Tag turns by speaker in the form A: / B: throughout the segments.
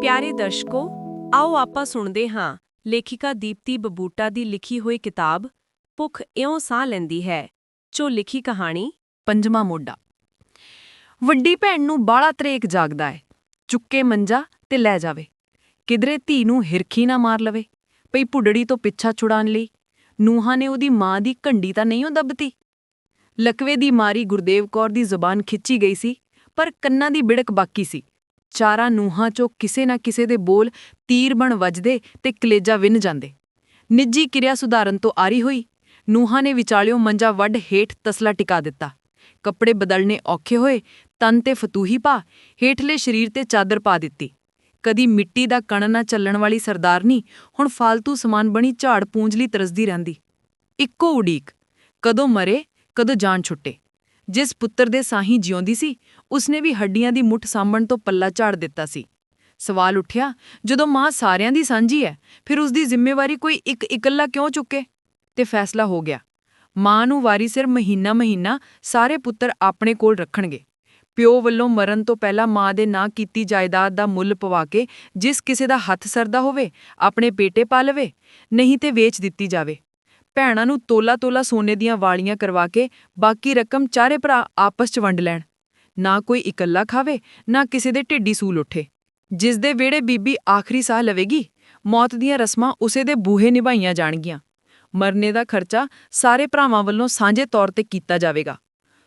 A: ਪਿਆਰੇ ਦਰਸ਼ਕੋ, ਆਓ ਆਪਾਂ ਸੁਣਦੇ ਹਾਂ। ਲੇਖਿਕਾ ਦੀਪਤੀ ਬਬੂਟਾ ਦੀ ਲਿਖੀ ਹੋਈ ਕਿਤਾਬ, ਭੁੱਖ ਇਉਂ ਸਾਹ ਲੈਂਦੀ ਹੈ, ਚੋ ਲਿਖੀ ਕਹਾਣੀ,
B: ਪੰਜਵਾਂ ਮੋਢਾ। ਵੱਡੀ ਭੈਣ ਨੂੰ ਬਾਲਾ ਤਰੇਕ ਜਾਗਦਾ ਹੈ, ਚੁੱਕੇ ਮੰਜਾ ਤੇ ਲੈ ਜਾਵੇ। ਕਿਧਰੇ ਧੀ ਨੂੰ ਹਿਰਖੀ ਨਾ ਮਾਰ ਲਵੇ ਪਈ ਪੁੱਡੜੀ ਤੋਂ ਪਿੱਛਾ ਛੁਡਾਣ ਲਈ। ਨੂਹਾਂ ਨੇ ਉਹਦੀ ਮਾਂ ਦੀ ਘੰਡੀ ਤਾਂ ਨਹੀਂ ਉਹ ਦੱਬਤੀ। ਲਕਵੇ ਦੀ ਮਾਰੀ ਗੁਰਦੇਵ ਕੌਰ ਦੀ ਜ਼ੁਬਾਨ ਖਿੱਚੀ ਗਈ ਸੀ, ਪਰ ਕੰਨਾਂ ਦੀ ਬਿੜਕ ਬਾਕੀ ਸੀ। ਚਾਰਾਂ ਨੂਹਾਂ ਚੋਂ ਕਿਸੇ ਨਾ ਕਿਸੇ ਦੇ ਬੋਲ ਤੀਰ ਬਣ ਵੱਜਦੇ ਤੇ ਕਲੇਜਾ ਵਿੰਨ ਜਾਂਦੇ। ਨਿੱਜੀ ਕਿਰਿਆ ਸੁਧਾਰਨ ਤੋਂ ਆਰੀ ਹੋਈ, ਨੂਹਾਂ ਨੇ ਵਿਚਾਲਿਓ ਮੰਜਾ ਵੱਢ ਹੇਠ ਤਸਲਾ ਟਿਕਾ ਦਿੱਤਾ। ਕੱਪੜੇ ਬਦਲਣੇ ਔਖੇ ਹੋਏ, ਤਨ ਤੇ ਫਤੂਹੀ ਪਾ, ਹੇਠਲੇ ਸਰੀਰ ਤੇ ਚਾਦਰ ਪਾ ਦਿੱਤੀ। ਕਦੀ ਮਿੱਟੀ ਦਾ ਕਣ ਨਾ ਚੱਲਣ ਵਾਲੀ ਸਰਦਾਰਨੀ ਹੁਣ ਫਾਲਤੂ ਸਮਾਨ ਬਣੀ ਝਾੜ ਪੂੰਜਲੀ ਤਰਸਦੀ ਰਹਿੰਦੀ। ਇੱਕੋ ਉਡੀਕ, ਕਦੋਂ ਮਰੇ, ਕਦੋਂ ਜਾਨ ਛੁੱਟੇ। ਜਿਸ ਪੁੱਤਰ ਦੇ ਸਾਹੀ ਜਿਉਂਦੀ ਸੀ, ਉਸਨੇ ਵੀ ਹੱਡੀਆਂ ਦੀ ਮੁੱਠ ਸਾਂਭਣ ਤੋਂ ਪੱਲਾ ਝਾੜ ਦਿੱਤਾ ਸੀ। ਸਵਾਲ ਉੱਠਿਆ, ਜਦੋਂ ਮਾਂ ਸਾਰਿਆਂ ਦੀ ਸਾਂਝੀ ਹੈ ਫਿਰ ਉਸ ਦੀ ਜ਼ਿੰਮੇਵਾਰੀ ਕੋਈ ਇੱਕ ਇਕੱਲਾ ਕਿਉਂ ਚੁੱਕੇ? ਤੇ ਫੈਸਲਾ ਹੋ ਗਿਆ। ਮਾਂ ਨੂੰ ਵਾਰੀ ਸਿਰ ਮਹੀਨਾ ਮਹੀਨਾ ਸਾਰੇ ਪੁੱਤਰ ਆਪਣੇ ਕੋਲ ਰੱਖਣਗੇ। ਪਿਓ ਵੱਲੋਂ ਮਰਨ ਤੋਂ ਪਹਿਲਾਂ ਮਾਂ ਦੇ ਨਾਂ ਕੀਤੀ ਜਾਇਦਾਦ ਦਾ ਮੁੱਲ ਪਵਾ ਕੇ ਜਿਸ ਕਿਸੇ ਦਾ ਹੱਥ ਸਰਦਾ ਹੋਵੇ, ਆਪਣੇ ਪੇਟੇ ਪਾ ਲਵੇ, ਨਹੀਂ ਤੇ ਵੇਚ ਦਿੱਤੀ ਜਾਵੇ। ਭੈਣਾਂ ਨੂੰ ਤੋਲਾ-ਤੋਲਾ ਸੋਨੇ ਦੀਆਂ ਵਾਲੀਆਂ ਕਰਵਾ ਕੇ ਬਾਕੀ ਰਕਮ ਚਾਰੇ ਭਰਾ ਆਪਸ 'ਚ ਵੰਡ ਲੈਣ। ਨਾ ਕੋਈ ਇਕੱਲਾ ਖਾਵੇ, ਨਾ ਕਿਸੇ ਦੇ ਢਿੱਡੀ ਸੂਲ ਉੱਠੇ। ਜਿਸ ਦੇ ਵਿਹੜੇ ਬੀਬੀ ਆਖਰੀ ਸਾਹ ਲਵੇਗੀ, ਮੌਤ ਦੀਆਂ ਰਸਮਾਂ ਉਸੇ ਦੇ ਬੂਹੇ ਨਿਭਾਈਆਂ ਜਾਣਗੀਆਂ। ਮਰਨੇ ਦਾ ਖਰਚਾ ਸਾਰੇ ਭਰਾਵਾਂ ਵੱਲੋਂ ਸਾਂਝੇ ਤੌਰ ਤੇ ਕੀਤਾ ਜਾਵੇਗਾ।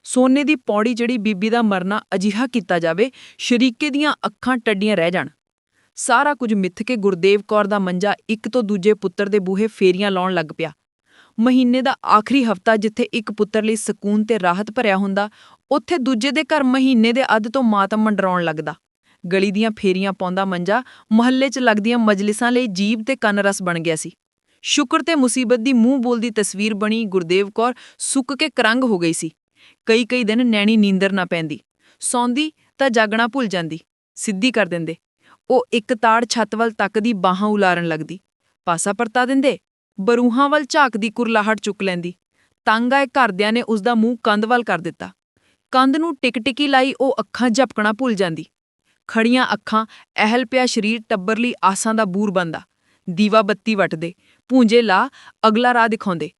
B: ਸੋਨੇ ਦੀ ਪੌੜੀ ਜਿਹੜੀ ਬੀਬੀ ਦਾ ਮਰਨਾ ਅਜਿਹਾ ਕੀਤਾ ਜਾਵੇ, ਸ਼ਰੀਕੇ ਦੀਆਂ ਅੱਖਾਂ ਟੱਡੀਆਂ ਰਹਿ ਜਾਣ। ਸਾਰਾ ਕੁਝ ਮਿੱਥ ਕੇ ਗੁਰਦੇਵ ਕੌਰ ਦਾ ਮੰਜਾ ਇੱਕ ਤੋਂ ਦੂਜੇ ਪੁੱਤਰ ਦੇ ਬੂਹੇ ਫੇਰੀਆਂ ਲਾਉਣ ਲੱਗ ਪਿਆ। ਮਹੀਨੇ ਦਾ ਆਖਰੀ ਹਫਤਾ ਜਿੱਥੇ ਇੱਕ ਪੁੱਤਰ ਲਈ ਸਕੂਨ ਤੇ ਰਾਹਤ ਭਰਿਆ ਹੁੰਦਾ, ਉੱਥੇ ਦੂਜੇ ਦੇ ਘਰ ਮਹੀਨੇ ਦੇ ਅੱਧ ਤੋਂ ਮਾਤਮ ਮੰਡਰਾਉਣ ਲੱਗਦਾ। ਗਲੀ ਦੀਆਂ ਫੇਰੀਆਂ ਪਾਉਂਦਾ ਮੰਜਾ ਮੁਹੱਲੇ 'ਚ ਲੱਗਦੀਆਂ ਮਜਲਿਸਾਂ ਲਈ ਜੀਬ ਤੇ ਕੰਨ ਰਸ ਬਣ ਗਿਆ ਸੀ। ਸ਼ੁਕਰ ਤੇ ਮੁਸੀਬਤ ਦੀ ਮੂੰਹ ਬੋਲਦੀ ਤਸਵੀਰ ਬਣੀ ਗੁਰਦੇਵ ਕੌਰ ਸੁੱਕ ਕੇ ਕਰੰਗ ਹੋ ਗਈ ਸੀ। ਕਈ ਕਈ ਦਿਨ ਨੈਣੀ ਨੀਂਦਰ ਨਾ ਪੈਂਦੀ। ਸੌਂਦੀ ਤਾਂ ਜਾਗਣਾ ਭੁੱਲ ਜਾਂਦੀ, ਸਿੱਧੀ ਕਰ ਦਿੰਦੇ। ਉਹ ਇੱਕ ਤਾੜ ਛੱਤ ਵੱਲ ਤੱਕਦੀ ਬਾਹਾਂ ਉਲਾਰਨ ਲੱਗਦੀ। ਪਾਸਾ ਪਰਤਾ ਦਿੰਦੇ ਬਰੂਹਾਂ ਵੱਲ ਝਾਕਦੀ ਕੁਰਲਾਹਟ ਚੁੱਕ ਲੈਂਦੀ। ਤੰਗ ਆਏ ਘਰਦਿਆਂ ਨੇ ਉਸ ਦਾ ਮੂੰਹ ਕੰਧ ਵੱਲ ਕਰ ਦਿੱਤਾ। ਕੰਧ ਨੂੰ ਟਿਕਟਿਕੀ ਲਾਈ ਉਹ ਅੱਖਾਂ ਝਪਕਣਾ ਭੁੱਲ ਜਾਂਦੀ। ਖੜੀਆਂ ਅੱਖਾਂ, ਅਹਿਲ ਪਿਆ ਸਰੀਰ ਟੱਬਰ ਲਈ ਆਸਾਂ ਦਾ ਬੂਰ ਬੰਦਾ ਦੀਵਾ ਬੱਤੀ ਵਟਦੇ, ਪੂੰਜੇ ਲਾ, ਅਗਲਾ ਰਾਹ ਦਿਖਾਉਂਦੇ।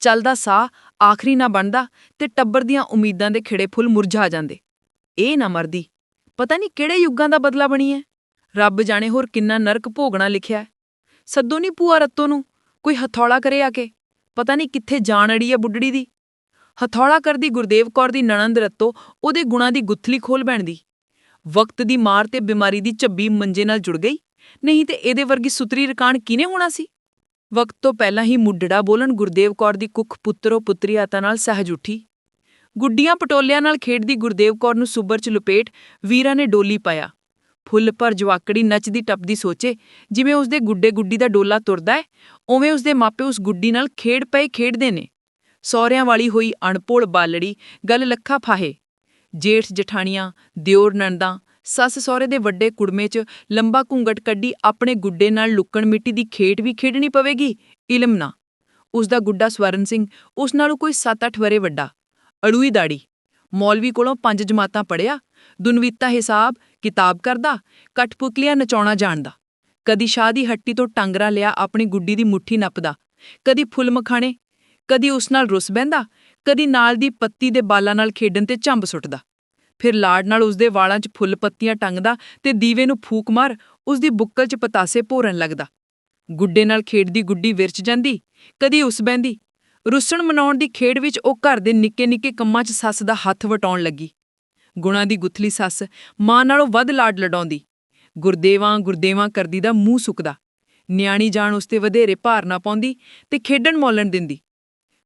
B: ਚੱਲਦਾ ਸਾਹ, ਆਖਰੀ ਨਾ ਬਣਦਾ ਤੇ ਟੱਬਰ ਦੀਆਂ ਉਮੀਦਾਂ ਦੇ ਖਿੜੇ ਫੁੱਲ ਮੁਰਝਾ ਜਾਂਦੇ। ਇਹ ਨਾ ਮਰਦੀ। ਪਤਾ ਨਹੀਂ ਕਿਹੜੇ ਯੁੱਗਾਂ ਦਾ ਬਦਲਾ ਬਣੀ ਹੈ ਰੱਬ ਜਾਣੇ ਹੋਰ ਕਿੰਨਾ ਨਰਕ ਭੋਗਣਾ ਲਿਖਿਆ ਸੱਦੋ ਨਹੀਂ ਪੂਆ ਰੱਤੋ ਨੂੰ। ਕੋਈ ਹਥੌਲਾ ਕਰੇ ਆ ਕੇ? ਪਤਾ ਨਹੀਂ ਕਿੱਥੇ ਜਾਣ ਅੜੀ ਹੈ ਬੁੱਢੜੀ ਦੀ। ਹਥੌਲਾ ਕਰਦੀ ਗੁਰਦੇਵ ਕੌਰ ਦੀ ਨਣੰਦ ਰੱਤੋ, ਉਹਦੇ ਗੁਣਾਂ ਦੀ ਗੁੱਥਲੀ ਖੋਲ ਬੈਣਦੀ। ਵਕਤ ਦੀ ਮਾਰ ਤੇ ਬਿਮਾਰੀ ਦੀ ਝੱਬੀ ਮੰਜੇ ਨਾਲ ਜੁੜ ਗਈ। ਨਹੀਂ ਤੇ ਇਹਦੇ ਵਰਗੀ ਸੁਤਰੀ ਰਕਾਨ ਕਿਨੇ ਹੋਣਾ ਸੀ? ਵਕਤ ਤੋਂ ਪਹਿਲਾਂ ਹੀ ਮੁੱਢੜਾ ਬੋਲਣ ਗੁਰਦੇਵ ਕੌਰ ਦੀ ਕੁੱਖ ਪੁੱਤਰੋ ਪੁੱਤਰੀ ਆਤਾ ਨਾਲ ਸਹਿਜ ਉੱਠੀ। ਗੁੱਡੀਆਂ ਪਟੋਲਿਆਂ ਨਾਲ ਖੇਡਦੀ ਗੁਰਦੇਵ ਕੌਰ ਨੂੰ ਸੁਬਰ ਚ ਲਪੇਟ, ਵੀਰਾਂ ਨੇ ਡੋਲੀ ਪਾਇਆ। ਫੁੱਲ ਪਰ ਜਵਾਕੜੀ ਨੱਚਦੀ ਟੱਪਦੀ ਸੋਚੇ, ਜਿਵੇਂ ਉਸਦੇ ਗੁੱਡੇ ਗੁੱਡੀ ਦਾ ਡੋਲਾ ਤੁਰਦਾ ਹੈ, ਉਵੇਂ ਉਸਦੇ ਮਾਪੇ ਉਸ ਗੁੱਡੀ ਨਾਲ ਖੇਡ ਪਏ ਖੇਡਦੇ ਨੇ। ਸੌਰਿਆਂ ਵਾਲੀ ਹੋਈ ਅਣਪੋਲ ਬਾਲੜੀ, ਗੱਲ ਲੱਖਾ ਫਾਹੇ। ਜੇਠ ਜਠਾਣੀਆਂ, ਦਿਓਰ ਨਣਦਾਂ, ਸੱਸ ਸਹੁਰੇ ਦੇ ਵੱਡੇ ਕੁੜਮੇ 'ਚ ਲੰਬਾ ਘੁੰਗਟ ਕੱਢੀ ਆਪਣੇ ਗੁੱਡੇ ਨਾਲ ਲੁੱਕਣ ਮਿੱਟੀ ਦੀ ਖੇਡ ਵੀ ਖੇਡਣੀ ਪਵੇਗੀ, ਇਲਮ ਨਾ। ਉਸ ਦਾ ਗੁੱਡਾ ਸਵਰਨ ਸਿੰਘ, ਉਸ ਨਾਲੋਂ ਕੋਈ 7-8 ਵਰੇ ਵੱਡਾ। ਅੜੂਈ ਦਾੜੀ ਮੌਲਵੀ ਕੋਲੋਂ ਪੰਜ ਜਮਾਤਾਂ ਪੜਿਆ ਦੁਨਵੀਤਾ ਹਿਸਾਬ ਕਿਤਾਬ ਕਰਦਾ ਕਠਪੁਕਲੀਆਂ ਨਚਾਉਣਾ ਜਾਣਦਾ। ਕਦੀ ਸ਼ਾਹ ਦੀ ਹੱਟੀ ਤੋਂ ਟਾਂਗਰਾ ਲਿਆ ਆਪਣੀ ਗੁੱਡੀ ਦੀ ਮੁੱਠੀ ਨੱਪਦਾ। ਕਦੀ ਫੁੱਲ ਮਖਾਣੇ, ਕਦੀ ਉਸ ਨਾਲ ਰੁੱਸ ਬਹਿੰਦਾ, ਕਦੀ ਨਾਲ ਦੀ ਪੱਤੀ ਦੇ ਬਾਲਾਂ ਨਾਲ ਖੇਡਣ ਤੇ ਝੰਬ ਸੁੱਟਦਾ। ਫਿਰ ਲਾੜ ਨਾਲ ਉਸਦੇ ਵਾਲਾਂ 'ਚ ਫੁੱਲ ਪੱਤੀਆਂ ਟੰਗਦਾ ਤੇ ਦੀਵੇ ਨੂੰ ਫੂਕ ਮਾਰ ਉਸਦੀ ਬੁੱਕਲ 'ਚ ਪਤਾਸੇ ਭੋਰਨ ਲੱਗਦਾ। ਗੁੱਡੇ ਨਾਲ ਖੇਡਦੀ ਗੁੱਡੀ ਵਿਰਚ ਜਾਂਦੀ, ਕਦੀ ਉਸ ਬਹਿੰਦੀ। ਰੁੱਸਣ ਮਨਾਉਣ ਦੀ ਖੇਡ ਵਿੱਚ ਉਹ ਘਰ ਦੇ ਨਿੱਕੇ-ਨਿੱਕੇ ਕੰਮਾਂ 'ਚ ਸੱਸ ਦਾ ਹੱਥ ਵਟਾਉਣ ਲੱਗੀ। ਗੁਣਾ ਦੀ ਗੁੱਥਲੀ ਸੱਸ ਮਾਂ ਨਾਲੋਂ ਵੱਧ ਲਾਡ ਲਡਾਉਂਦੀ। ਗੁਰਦੇਵਾਂ ਗੁਰਦੇਵਾਂ ਕਰਦੀ ਦਾ ਮੂੰਹ ਸੁੱਕਦਾ। ਨਿਆਣੀ ਜਾਨ ਉਸਤੇ ਵਧੇਰੇ ਭਾਰ ਨਾ ਪਾਉਂਦੀ ਤੇ ਖੇਡਣ ਮੌਲਣ ਦਿੰਦੀ।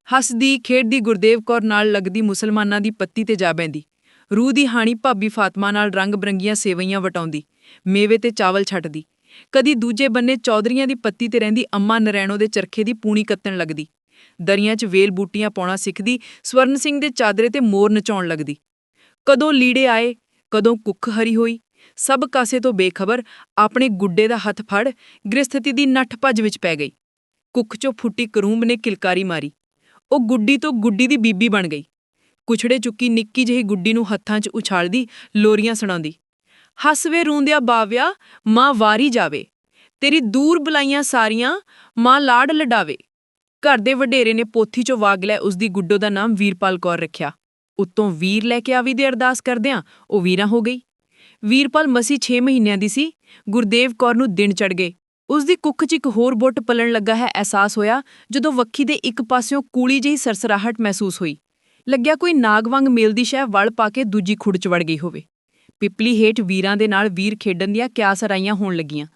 B: ਹੱਸਦੀ, ਖੇਡਦੀ ਗੁਰਦੇਵ ਕੌਰ ਨਾਲ ਲੱਗਦੀ ਮੁਸਲਮਾਨਾਂ ਦੀ ਪੱਤੀ ਤੇ ਜਾ ਬੈਂਦੀ ਰੂਹ ਦੀ ਹਾਣੀ ਭਾਬੀ ਫਾਤਮਾ ਨਾਲ ਰੰਗ ਬਰੰਗੀਆਂ ਸੇਵਈਆਂ ਵਟਾਉਂਦੀ। ਮੇਵੇ ਤੇ ਚਾਵਲ ਛੱਡਦੀ ਕਦੀ ਦੂਜੇ ਬੰਨੇ ਚੌਧਰੀਆਂ ਦੀ ਪੱਤੀ ਤੇ ਰਹਿੰਦੀ ਅੰਮਾ ਨਰੈਣੋ ਦੇ ਚਰਖੇ ਦੀ ਪੂਣੀ ਕੱਤਣ ਲੱਗਦੀ। ਦਰੀਆਂ 'ਚ ਵੇਲ ਬੂਟੀਆਂ ਪਾਉਣਾ ਸਿੱਖਦੀ, ਸਵਰਨ ਸਿੰਘ ਦੇ ਚਾਦਰੇ ਤੇ ਮੋਰ ਨਚਾਉਣ ਲੱਗਦੀ। ਕਦੋਂ ਲੀੜੇ ਆਏ, ਕਦੋਂ ਕੁੱਖ ਹਰੀ ਹੋਈ। ਸਭ ਕਾਸੇ ਤੋਂ ਬੇਖਬਰ ਆਪਣੇ ਗੁੱਡੇ ਦਾ ਹੱਥ ਫੜ ਗ੍ਰਸਥਤੀ ਦੀ ਨੱਠ ਭੱਜ ਵਿੱਚ ਪੈ ਗਈ। ਕੁੱਖ 'ਚੋਂ ਫੁੱਟੀ ਕਰੂੰਬ ਨੇ ਕਿਲਕਾਰੀ ਮਾਰੀ। ਉਹ ਗੁੱਡੀ ਤੋਂ ਗੁੱਡੀ ਦੀ ਬੀਬੀ ਬਣ ਗਈ। ਕੁਛੜੇ ਚੁੱਕੀ ਨਿੱਕੀ ਜਿਹੀ ਗੁੱਡੀ ਨੂੰ ਹੱਥਾਂ 'ਚ ਉਛਾਲਦੀ ਲੋਰੀਆਂ ਸੁਣਾਉਂਦੀ ਹੱਸਵੇ ਰੂੰਦਿਆ ਬਾਵਿਆ, ਮਾਂ ਵਾਰੀ ਜਾਵੇ। ਤੇਰੀ ਦੂਰ ਬੁਲਾਈਆਂ ਸਾਰੀਆਂ, ਮਾਂ ਲਾੜ ਲਡਾਵੇ। ਘਰ ਦੇ ਵਡੇਰੇ ਨੇ ਪੋਥੀ ਚੋਂ ਵਾਗ ਲੈ ਉਸ ਦੀ ਗੁੱਡੋ ਦਾ ਨਾਮ ਵੀਰਪਾਲ ਕੌਰ ਰੱਖਿਆ। ਉੱਤੋਂ ਵੀਰ ਲੈ ਕੇ ਆਵੀ ਦੇ ਅਰਦਾਸ ਕਰਦਿਆਂ ਉਹ ਵੀਰਾਂ ਹੋ ਗਈ। ਵੀਰਪਾਲ ਮਸੀ 6 ਮਹੀਨਿਆਂ ਦੀ ਸੀ। ਗੁਰਦੇਵ ਕੌਰ ਨੂੰ ਦਿਨ ਚੜ ਗਏ। ਉਸ ਦੀ ਕੁੱਖ 'ਚ ਇੱਕ ਹੋਰ ਬੁੱਟ ਪਲਣ ਲੱਗਾ ਹੈ ਅਹਿਸਾਸ ਹੋਇਆ ਜਦੋਂ ਵੱਖੀ ਦੇ ਇੱਕ ਪਾਸਿਓਂ ਕੂਲੀ ਜਿਹੀ ਸਰਸਰਾਹਟ ਮਹਿਸੂਸ ਹੋਈ। ਲੱਗਿਆ ਕੋਈ ਨਾਗ ਵਾਂਗ ਮਿਲਦੀ ਸ਼ੈ ਵਲ ਪਾ ਕੇ ਦੂਜੀ ਖੁੜ 'ਚ ਵੜ ਗਈ ਹੋਵੇ। ਪਿਪਲੀ ਹੇਠ ਵੀਰਾਂ ਦੇ ਨਾਲ ਵੀਰ ਖੇਡਣ ਦੀਆਂ ਕਿਆ ਸਰਾਈਆਂ ਹੋਣ ਲੱਗੀਆਂ।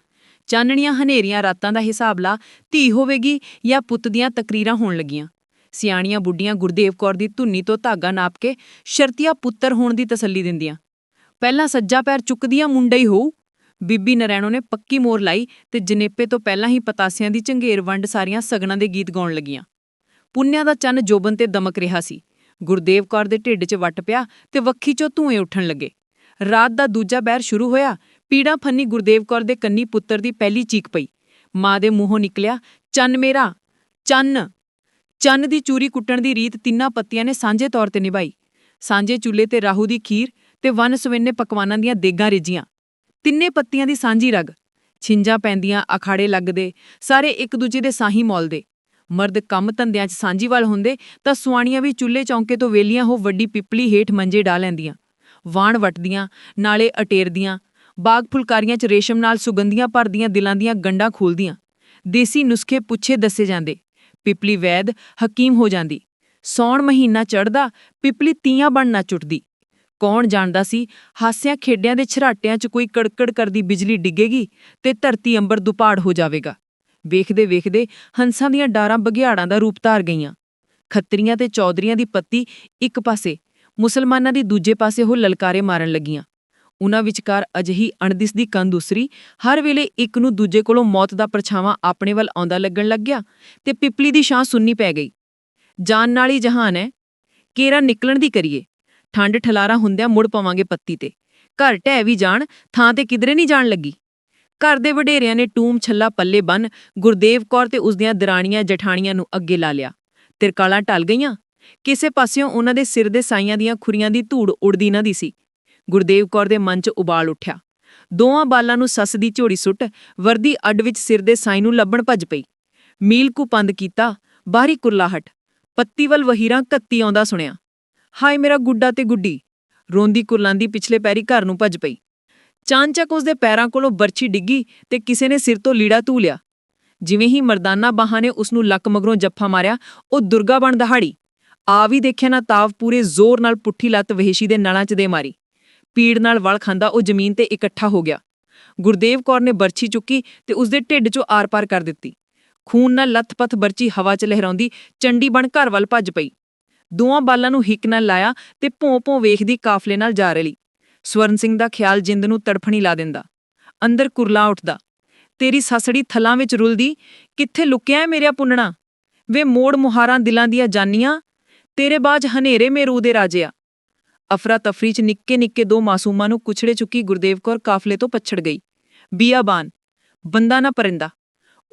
B: ਚਾਨਣੀਆਂ ਹਨੇਰੀਆਂ ਰਾਤਾਂ ਦਾ ਹਿਸਾਬ ਲਾ ਧੀ ਹੋਵੇਗੀ ਜਾਂ ਪੁੱਤ ਦੀਆਂ ਤਕਰੀਰਾਂ ਹੋਣ ਲੱਗੀਆਂ। ਸਿਆਣੀਆਂ ਬੁੱਢੀਆਂ ਗੁਰਦੇਵ ਕੌਰ ਦੀ ਧੁੰਨੀ ਤੋਂ ਧਾਗਾ ਨਾਪ ਕੇ ਸ਼ਰਤੀਆ ਪੁੱਤਰ ਹੋਣ ਦੀ ਤਸੱਲੀ ਦਿੰਦੀਆਂ। ਪਹਿਲਾਂ ਸੱਜਾ ਪੈਰ ਚੁੱਕਦੀਆਂ ਮੁੰਡਾ ਹੀ ਹੋਊ। ਬੀਬੀ ਨਰੈਣੋ ਨੇ ਪੱਕੀ ਮੋਰ ਲਾਈ ਤੇ ਜਨੇਪੇ ਤੋਂ ਪਹਿਲਾਂ ਹੀ ਪਤਾਸਿਆਂ ਦੀ ਝੰਗੇਰ ਵੰਡ ਸਾਰੀਆਂ ਸਗਨਾਂ ਦੇ ਗੀਤ ਗਾਉਣ ਲੱਗੀਆਂ। ਪੁੰਨਿਆ ਦਾ ਚੰਨ ਜੋਬਨ ਤੇ ਦਮਕ ਰਿਹਾ ਸੀ। ਗੁਰਦੇਵ ਕੌਰ ਦੇ ਢਿੱਡ 'ਚ ਵੱਟ ਪਿਆ ਤੇ ਵੱਖੀ 'ਚੋਂ ਧੂਏ ਉੱਠਣ ਲੱਗੇ। ਰਾਤ ਦਾ ਦੂਜਾ ਬਹਿਰ ਸ਼ੁਰੂ ਹੋਇਆ, ਪੀੜਾ ਫੰਨੀ ਗੁਰਦੇਵ ਕੌਰ ਦੇ ਕੰਨੀ ਪੁੱਤਰ ਦੀ ਪਹਿਲੀ ਚੀਕ ਪਈ। ਮਾਂ ਦੇ ਮੂੰਹੋਂ ਨਿਕਲਿਆ, ਚੰਨ ਮੇਰਾ, ਚੰਨ! ਚੰਨ ਦੀ ਚੂਰੀ ਕੁੱਟਣ ਦੀ ਰੀਤ ਤਿੰਨਾਂ ਪੱਤੀਆਂ ਨੇ ਸਾਂਝੇ ਤੌਰ ਤੇ ਨਿਭਾਈ। ਸਾਂਝੇ ਚੁੱਲ੍ਹੇ ਤੇ ਰਾਹੂ ਦੀ ਖੀਰ ਤੇ ਵਨ ਸਵੇਨੇ ਪਕਵਾਨਾਂ ਦੀਆਂ ਦੇਗਾਂ ਰਿੱਝੀਆਂ ਤਿੰਨੇ ਪੱਤੀਆਂ ਦੀ ਸਾਂਝੀ ਰਗ। ਛਿੰਜਾਂ ਪੈਂਦੀਆਂ, ਅਖਾੜੇ ਲੱਗਦੇ, ਸਾਰੇ ਇੱਕ ਦੂਜੇ ਦੇ ਸਾਹੀ ਮੌਲਦੇ। ਮਰਦ ਕੰਮ ਧੰਦਿਆਂ 'ਚ ਸਾਂਝੀ ਵੱਲ ਹੁੰਦੇ ਤਾਂ ਸੁਆਣੀਆਂ ਵੀ ਚੁੱਲ੍ਹੇ ਚੌਂਕੇ ਤੋਂ ਵੇਲੀਆਂ ਹੋ ਵੱਡੀ ਪਿਪਲੀ ਹੇਠ ਮੰਜੇ ਡਾ ਲੈਂਦੀਆਂ। ਵਾਣ ਵਟਦੀਆਂ, ਨਾਲੇ ਅਟੇਰਦੀਆਂ, ਬਾਗ ਫੁਲਕਾਰੀਆਂ 'ਚ ਰੇਸ਼ਮ ਨਾਲ ਸੁਗੰਧੀਆਂ ਭਰਦੀਆਂ ਦਿਲਾਂ ਦੀਆਂ ਗੰਢਾਂ ਖੋਲਦੀਆਂ। ਦੇਸੀ ਨੁਸਖੇ ਪੁੱਛੇ ਦੱਸੇ ਜਾਂਦੇ। ਪਿਪਲੀ ਵੈਦ ਹਕੀਮ ਹੋ ਜਾਂਦੀ। ਸੌਣ ਮਹੀਨਾ ਚੜਦਾ ਪਿਪਲੀ ਤੀਆਂ ਬਣ ਨਾ ਚੁੱਟਦੀ। ਕੌਣ ਜਾਣਦਾ ਸੀ, ਹਾਸਿਆਂ ਖੇਡਿਆਂ ਦੇ ਛਰਾਟਿਆਂ 'ਚ ਕੋਈ ਕੜਕੜ ਕਰਦੀ ਬਿਜਲੀ ਡਿੱਗੇਗੀ ਤੇ ਧਰਤੀ ਅੰਬਰ ਦੁਪਾੜ ਹੋ ਜਾਵੇਗਾ। ਵੇਖਦੇ ਵੇਖਦੇ ਹੰਸਾਂ ਦੀਆਂ ਡਾਰਾਂ ਬਘਿਆੜਾਂ ਦਾ ਰੂਪ ਧਾਰ ਗਈਆਂ। ਖੱਤਰੀਆਂ ਤੇ ਚੌਧਰੀਆਂ ਦੀ ਪੱਤੀ ਇੱਕ ਪਾਸੇ, ਮੁਸਲਮਾਨਾਂ ਦੀ ਦੂਜੇ ਪਾਸੇ ਉਹ ਲਲਕਾਰੇ ਮਾਰਨ ਲੱਗੀਆਂ। ਉਹਨਾਂ ਵਿਚਕਾਰ ਅਜਿਹੀ ਅਣਦਿਸਦੀ ਕੰਧ ਉਸਰੀ, ਹਰ ਵੇਲੇ ਇੱਕ ਨੂੰ ਦੂਜੇ ਕੋਲੋਂ ਮੌਤ ਦਾ ਪਰਛਾਵਾਂ ਆਪਣੇ ਵੱਲ ਆਉਂਦਾ ਲੱਗਣ ਲੱਗ ਗਿਆ ਤੇ ਪਿਪਲੀ ਦੀ ਛਾਂ ਸੁੰਨੀ ਪੈ ਗਈ। ਜਾਨ ਨਾਲ ਹੀ ਜਹਾਨ ਹੈ, ਕੇਰਾ ਨਿਕਲਣ ਦੀ ਕਰੀਏ ਠੰਡ ਠਲਾਰਾ ਹੁੰਦਿਆਂ ਮੁੜ ਪਵਾਂਗੇ ਪੱਤੀ ਤੇ। ਘਰ ਢਹਿ ਵੀ ਜਾਣ, ਥਾਂ ਤੇ ਕਿਧਰੇ ਨਹੀਂ ਜਾਣ ਲੱਗੀ। ਘਰ ਦੇ ਵਡੇਰਿਆਂ ਨੇ ਟੂਮ ਛੱਲਾ ਪੱਲੇ ਬੰਨ ਗੁਰਦੇਵ ਕੌਰ ਤੇ ਉਸਦੀਆਂ ਦਰਾਣੀਆਂ ਜਠਾਣੀਆਂ ਨੂੰ ਅੱਗੇ ਲਾ ਲਿਆ। ਤਿਰਕਾਲਾਂ ਟਲ ਗਈਆਂ, ਕਿਸੇ ਪਾਸਿਓਂ ਉਹਨਾਂ ਦੇ ਸਿਰ ਦੇ ਸਾਈਆਂ ਦੀਆਂ ਖੁਰੀਆਂ ਦੀ ਧੂੜ ਉੜਦੀ ਨਾ ਦੀ ਸੀ। ਗੁਰਦੇਵ ਕੌਰ ਦੇ ਮਨ 'ਚ ਉਬਾਲ ਉੱਠਿਆ। ਦੋਵਾਂ ਬਾਲਾਂ ਨੂੰ ਸੱਸ ਦੀ ਝੋੜੀ ਸੁੱਟ ਵਰਦੀ ਅੱਡ ਵਿੱਚ ਸਿਰ ਦੇ ਸਾਈ ਨੂੰ ਲੱਭਣ ਭੱਜ ਪਈ। ਮੀਲ ਕੁ ਪੰਦ ਕੀਤਾ, ਬਾਹਰੀ ਕੁਰਲਾਹਟ। ਪੱਤੀ ਵੱਲ ਵਹੀਰਾਂ ਕੱਤੀ ਆਉਂਦਾ ਸੁਣਿਆ। ਹਾਏ ਮੇਰਾ ਗੁੱਡਾ ਤੇ ਗੁੱਡੀ। ਰੋਂਦੀ ਕੁਰਲਾਂਦੀ ਪਿਛਲੇ ਪੈਰੀ ਘਰ ਨੂੰ ਭੱਜ ਪਈ। ਚਾਂਚਕ ਉਸਦੇ ਪੈਰਾਂ ਕੋਲੋਂ ਬਰਛੀ ਡਿੱਗੀ ਤੇ ਕਿਸੇ ਨੇ ਸਿਰ ਤੋਂ ਲੀੜਾ ਧੂ ਲਿਆ। ਜਿਵੇਂ ਹੀ ਮਰਦਾਨਾ ਬਾਹਾਂ ਨੇ ਉਸ ਨੂੰ ਲੱਕ ਮਗਰੋਂ ਜੱਫਾ ਮਾਰਿਆ, ਉਹ ਦੁਰਗਾ ਬਣ ਦਹਾੜੀ ਆ ਵੀ ਦੇਖਿਆ ਨਾ ਤਾਵ ਪੂਰੇ ਜ਼ੋਰ ਨਾਲ ਪੁੱਠੀ ਲੱਤ ਵਹੇਸ਼ੀ ਦੇ ਨਲਾਂ 'ਚ ਦੇ ਮਾਰੀ। ਪੀੜ ਨਾਲ ਵਲ ਖਾਂਦਾ ਉਹ ਜ਼ਮੀਨ ਤੇ ਇਕੱਠਾ ਹੋ ਗਿਆ। ਗੁਰਦੇਵ ਕੌਰ ਨੇ ਬਰਛੀ ਚੁੱਕੀ ਤੇ ਉਸਦੇ ਢਿੱਡ 'ਚੋਂ ਆਰ-ਪਾਰ ਕਰ ਦਿੱਤੀ। ਖੂਨ ਨਾਲ ਲੱਥ-ਪੱਥ ਬਰਛੀ ਹਵਾ 'ਚ ਲਹਿਰਾਉਂਦੀ ਚੰਡੀ ਬਣ ਘਰ ਵੱਲ ਭੱਜ ਪਈ। ਦੋਵਾਂ ਬਾਲਾਂ ਨੂੰ ਹਿੱਕ ਨਾਲ ਲਾਇਆ ਤੇ ਭੋਂ-ਭੋਂ ਵੇਖਦੀ ਕਾਫਲੇ ਨਾਲ ਜਾ ਰਲੀ। ਸਵਰਨ ਸਿੰਘ ਦਾ ਖਿਆਲ ਜਿੰਦ ਨੂੰ ਤੜਫਣੀ ਲਾ ਦਿੰਦਾ। ਅੰਦਰ ਕੁਰਲਾ ਉੱਠਦਾ। ਤੇਰੀ ਸਸੜੀ ਥਲਾਂ ਵਿੱਚ ਰੁਲਦੀ, ਕਿੱਥੇ ਲੁਕਿਆ ਹੈ ਮੇਰਿਆ ਪੁੰਨਣਾ? ਵੇ ਮੋੜ ਮੁਹਾਰਾਂ ਦਿਲਾਂ ਦੀਆਂ ਜਾਨੀਆਂ, ਤੇਰੇ ਬਾਜ਼ ਹਨੇਰੇ ਮੇਰੂ ਦੇ ਰਾਜਿਆ। ਅਫਰਾ ਤਫਰੀ ਚ ਨਿੱਕੇ ਨਿੱਕੇ ਦੋ ਮਾਸੂਮਾਂ ਨੂੰ ਕੁਛੜੇ ਚੁੱਕੀ ਗੁਰਦੇਵ ਕੌਰ ਕਾਫਲੇ ਤੋਂ ਪਛੜ ਗਈ। ਬੀਆਬਾਨ, ਬੰਦਾ ਨਾ ਪਰਿੰਦਾ।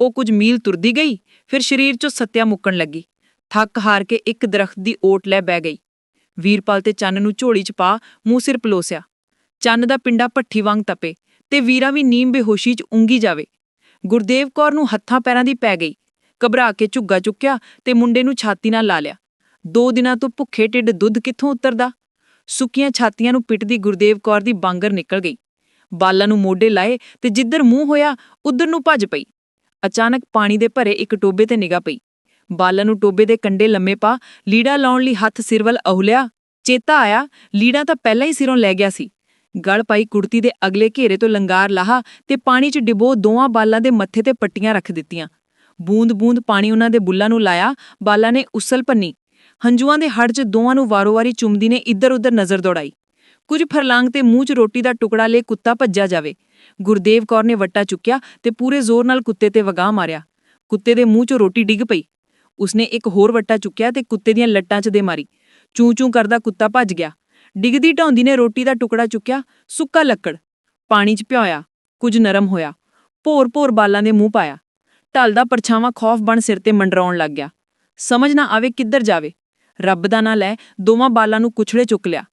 B: ਉਹ ਕੁਝ ਮੀਲ ਤੁਰਦੀ ਗਈ, ਫਿਰ ਸਰੀਰ ਚੋਂ ਸੱਤਿਆ ਮੁੱਕਣ ਲੱਗੀ। ਥੱਕ ਹਾਰ ਕੇ ਇੱਕ ਦਰਖਤ ਦੀ ਓਟ ਲੈ ਬਹਿ ਗਈ। ਵੀਰਪਾਲ ਤੇ ਚੰਨ ਨੂੰ ਝੋਲੀ ਚ ਪਾ ਮੂੰਹ ਸਿਰ ਪਲੋਸਿਆ। ਚੰਨ ਦਾ ਪਿੰਡਾ ਭੱਠੀ ਵਾਂਗ ਤਪੇ ਤੇ ਵੀਰਾ ਵੀ ਨੀਮ ਬੇਹੋਸ਼ੀ ਚ ਉਂਗੀ ਜਾਵੇ। ਗੁਰਦੇਵ ਕੌਰ ਨੂੰ ਹੱਥਾਂ ਪੈਰਾਂ ਦੀ ਪੈ ਗਈ। ਘਬਰਾ ਕੇ ਝੁੱਗਾ ਚੁੱਕਿਆ ਤੇ ਮੁੰਡੇ ਨੂੰ ਛਾਤੀ ਨਾਲ ਲਾ ਲਿਆ। ਦੋ ਦਿਨਾਂ ਤੋਂ ਭੁੱਖੇ ਢਿੱਡ ਦੁੱਧ ਕਿੱਥੋਂ ਉਤਰਦਾ? ਸੁੱਕੀਆਂ ਛਾਤੀਆਂ ਨੂੰ ਪਿੱਟਦੀ ਗੁਰਦੇਵ ਕੌਰ ਦੀ ਬਾਂਗਰ ਨਿਕਲ ਗਈ। ਬਾਲਾਂ ਨੂੰ ਮੋਢੇ ਲਾਏ ਤੇ ਜਿੱਧਰ ਮੂੰਹ ਹੋਇਆ, ਉਧਰ ਨੂੰ ਭੱਜ ਪਈ। ਅਚਾਨਕ ਪਾਣੀ ਦੇ ਭਰੇ ਇੱਕ ਟੋਬੇ ਤੇ ਨਿਗਾ ਪਈ। ਬਾਲਾਂ ਨੂੰ ਟੋਬੇ ਦੇ ਕੰਡੇ ਲੰਮੇ ਪਾ, ਲੀੜਾ ਲਾਉਣ ਲਈ ਹੱਥ ਸਿਰ ਵੱਲ ਅਹੁਲਿਆ, ਚੇਤਾ ਆਇਆ, ਲੀੜਾ ਤਾਂ ਪਹਿਲਾਂ ਹੀ ਸਿਰੋਂ ਲੈ ਗਿਆ ਸੀ। ਗਲ ਪਾਈ ਕੁੜਤੀ ਦੇ ਅਗਲੇ ਘੇਰੇ ਤੋਂ ਲੰਗਾਰ ਲਾਹਾ ਤੇ ਪਾਣੀ 'ਚ ਡਿਬੋ ਦੋਵਾਂ ਬਾਲਾਂ ਦੇ ਮੱਥੇ ਤੇ ਪੱਟੀਆਂ ਰੱਖ ਦਿੱਤੀਆਂ। ਬੂੰਦ-ਬੂੰਦ ਪਾਣੀ ਉਹਨਾਂ ਦੇ ਬੁੱਲਾਂ ਨੂੰ ਲਾਇਆ, ਬਾਲਾਂ ਨੇ ਉਸਲ ਪੰਨੀ ਹੰਝੂਆਂ ਦੇ ਹੜ 'ਚ ਦੋਵਾਂ ਨੂੰ ਵਾਰੋ-ਵਾਰੀ ਚੁੰਮਦੀ ਨੇ ਇੱਧਰ-ਉੱਧਰ ਨਜ਼ਰ ਦੌੜਾਈ। ਕੁਝ ਫਰਲਾਂਗ ਤੇ ਮੂੰਹ 'ਚ ਰੋਟੀ ਦਾ ਟੁਕੜਾ ਲੈ ਕੁੱਤਾ ਭੱਜਿਆ ਜਾਵੇ। ਗੁਰਦੇਵ ਕੌਰ ਨੇ ਵੱਟਾ ਚੁੱਕਿਆ ਤੇ ਪੂਰੇ ਜ਼ੋਰ ਨਾਲ ਕੁੱਤੇ ਤੇ ਵਗਾਹ ਮਾਰਿਆ। ਕੁੱਤੇ ਦੇ ਮੂੰਹ 'ਚੋਂ ਰੋਟੀ ਡਿੱਗ ਪਈ। ਉਸਨੇ ਇੱਕ ਹੋਰ ਵੱਟਾ ਚੁੱਕਿਆ ਤੇ ਕੁੱਤੇ ਦੀਆਂ ਲੱਟਾਂ 'ਚ ਦੇ ਮਾਰੀ। ਚੂੰ-ਚੂੰ ਕਰਦਾ ਕੁੱਤਾ ਭੱਜ ਗਿਆ। ਡਿੱਗਦੀ ਢੌਂਦੀ ਨੇ ਰੋਟੀ ਦਾ ਟੁਕੜਾ ਚੁੱਕਿਆ, ਸੁੱਕਾ ਲੱਕੜ। ਪਾਣੀ 'ਚ ਭਿਓਇਆ, ਕੁਝ ਨਰਮ ਹੋਇਆ। ਭੋਰ-ਭੋਰ ਬਾਲਾਂ ਦੇ ਮੂੰਹ ਪਾਇਆ। ਢਲਦਾ ਪਰਛਾਵਾਂ ਖੌਫ ਬਣ ਸਿਰ ਤੇ ਮੰਡਰਾਉਣ ਲੱਗ ਗਿਆ। ਸਮਝ ਨਾ ਆਵੇ ਕਿੱਧਰ ਜਾਵੇ। ਰੱਬ ਦਾ ਨਾਂ ਲੈ ਦੋਵਾਂ ਬਾਲਾਂ ਨੂੰ ਕੁਛੜੇ ਚੁੱਕ ਲਿਆ।